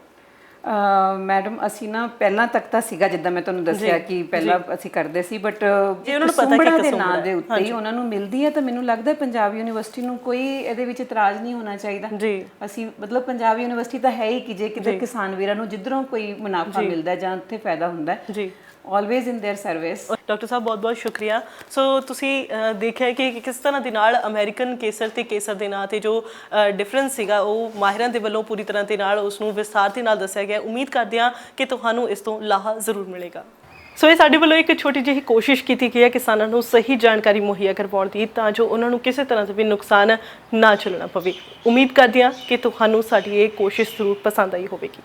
ਮੈਡਮ ਅਸੀਂ ਨਾ ਪਹਿਲਾਂ ਤੱਕ ਤਾਂ ਸੀਗਾ ਜਿੱਦਾਂ ਮੈਂ ਤੁਹਾਨੂੰ ਦੱਸਿਆ ਕਿ ਪਹਿਲਾਂ ਅਸੀਂ ਕਰਦੇ ਸੀ ਬਟ ਜੇ ਉਹਨਾਂ ਨੂੰ ਪਤਾ ਕਿ ਦੇ ਨਾਂ ਦੇ ਉੱਤੇ ਹੀ ਉਹਨਾਂ ਨੂੰ ਮਿਲਦੀ ਹੈ ਤਾਂ ਮੈਨੂੰ ਲੱਗਦਾ ਪੰਜਾਬ ਯੂਨੀਵਰਸਿਟੀ ਨੂੰ ਕੋਈ ਇਹਦੇ ਵਿੱਚ ਇਤਰਾਜ਼ ਨਹੀਂ ਹੋਣਾ ਚਾਹੀਦਾ। ਅਸੀਂ ਮਤਲਬ ਪੰਜਾਬ ਯੂਨੀਵਰਸਿਟੀ ਤਾਂ ਹੈ ਹੀ ਕਿ ਜੇ ਕਿਤੇ ਕਿਸਾਨ ਵੀਰਾਂ ਨੂੰ ਜਿੱਧਰੋਂ ਕੋਈ ਮੁਨਾਫਾ ਮਿਲਦਾ ਜਾਂ ਉੱਥੇ ਫਾਇਦਾ ਹੁੰਦਾ ਜੀ। always in their service doctor ਸਾਹਿਬ ਬਹੁਤ ਬਹੁਤ ਸ਼ੁਕਰੀਆ ਸੋ ਤੁਸੀਂ ਅ, ਦੇਖਿਆ ਕਿ ਕਿਸ ਤਰ੍ਹਾਂ ਦੇ ਨਾਲ ਅਮਰੀਕਨ ਕੇਸਰ ਤੇ ਕੇਸਰ ਦੇ ਨਾਂ ਤੇ ਜੋ ਡਿਫਰੈਂਸ ਸੀਗਾ ਉਹ ਮਾਹਿਰਾਂ ਦੇ ਵੱਲੋਂ ਪੂਰੀ ਤਰ੍ਹਾਂ ਦੇ ਨਾਲ ਉਸ ਨੂੰ ਵਿਸਥਾਰ ਦੇ ਨਾਲ ਦੱਸਿਆ ਗਿਆ ਉਮੀਦ ਕਰਦੇ ਹਾਂ ਕਿ ਤੁਹਾਨੂੰ ਇਸ ਤੋਂ ਲਾਹਾ ਜ਼ਰੂਰ ਮਿਲੇਗਾ ਸੋ ਇਹ ਸਾਡੇ ਵੱਲੋਂ ਇੱਕ ਛੋਟੀ ਜਿਹੀ ਕੋਸ਼ਿਸ਼ ਕੀਤੀ ਗਈ ਹੈ ਕਿਸਾਨਾਂ ਨੂੰ ਸਹੀ ਜਾਣਕਾਰੀ ਮੁਹੱਈਆ ਕਰਵਾਉਣ ਦੀ ਤਾਂ ਜੋ ਉਹਨਾਂ ਨੂੰ ਕਿਸੇ ਤਰ੍ਹਾਂ ਦਾ ਵੀ ਨੁਕਸਾਨ ਨਾ ਝੱਲਣਾ ਪਵੇ ਉਮੀਦ ਕਰਦੇ ਹਾਂ ਕਿ ਤੁਹਾਨੂੰ ਸਾਡੀ ਇਹ ਕੋਸ਼ਿਸ਼ ਜ਼ਰੂਰ ਪਸੰਦ ਆਈ ਹੋਵੇਗੀ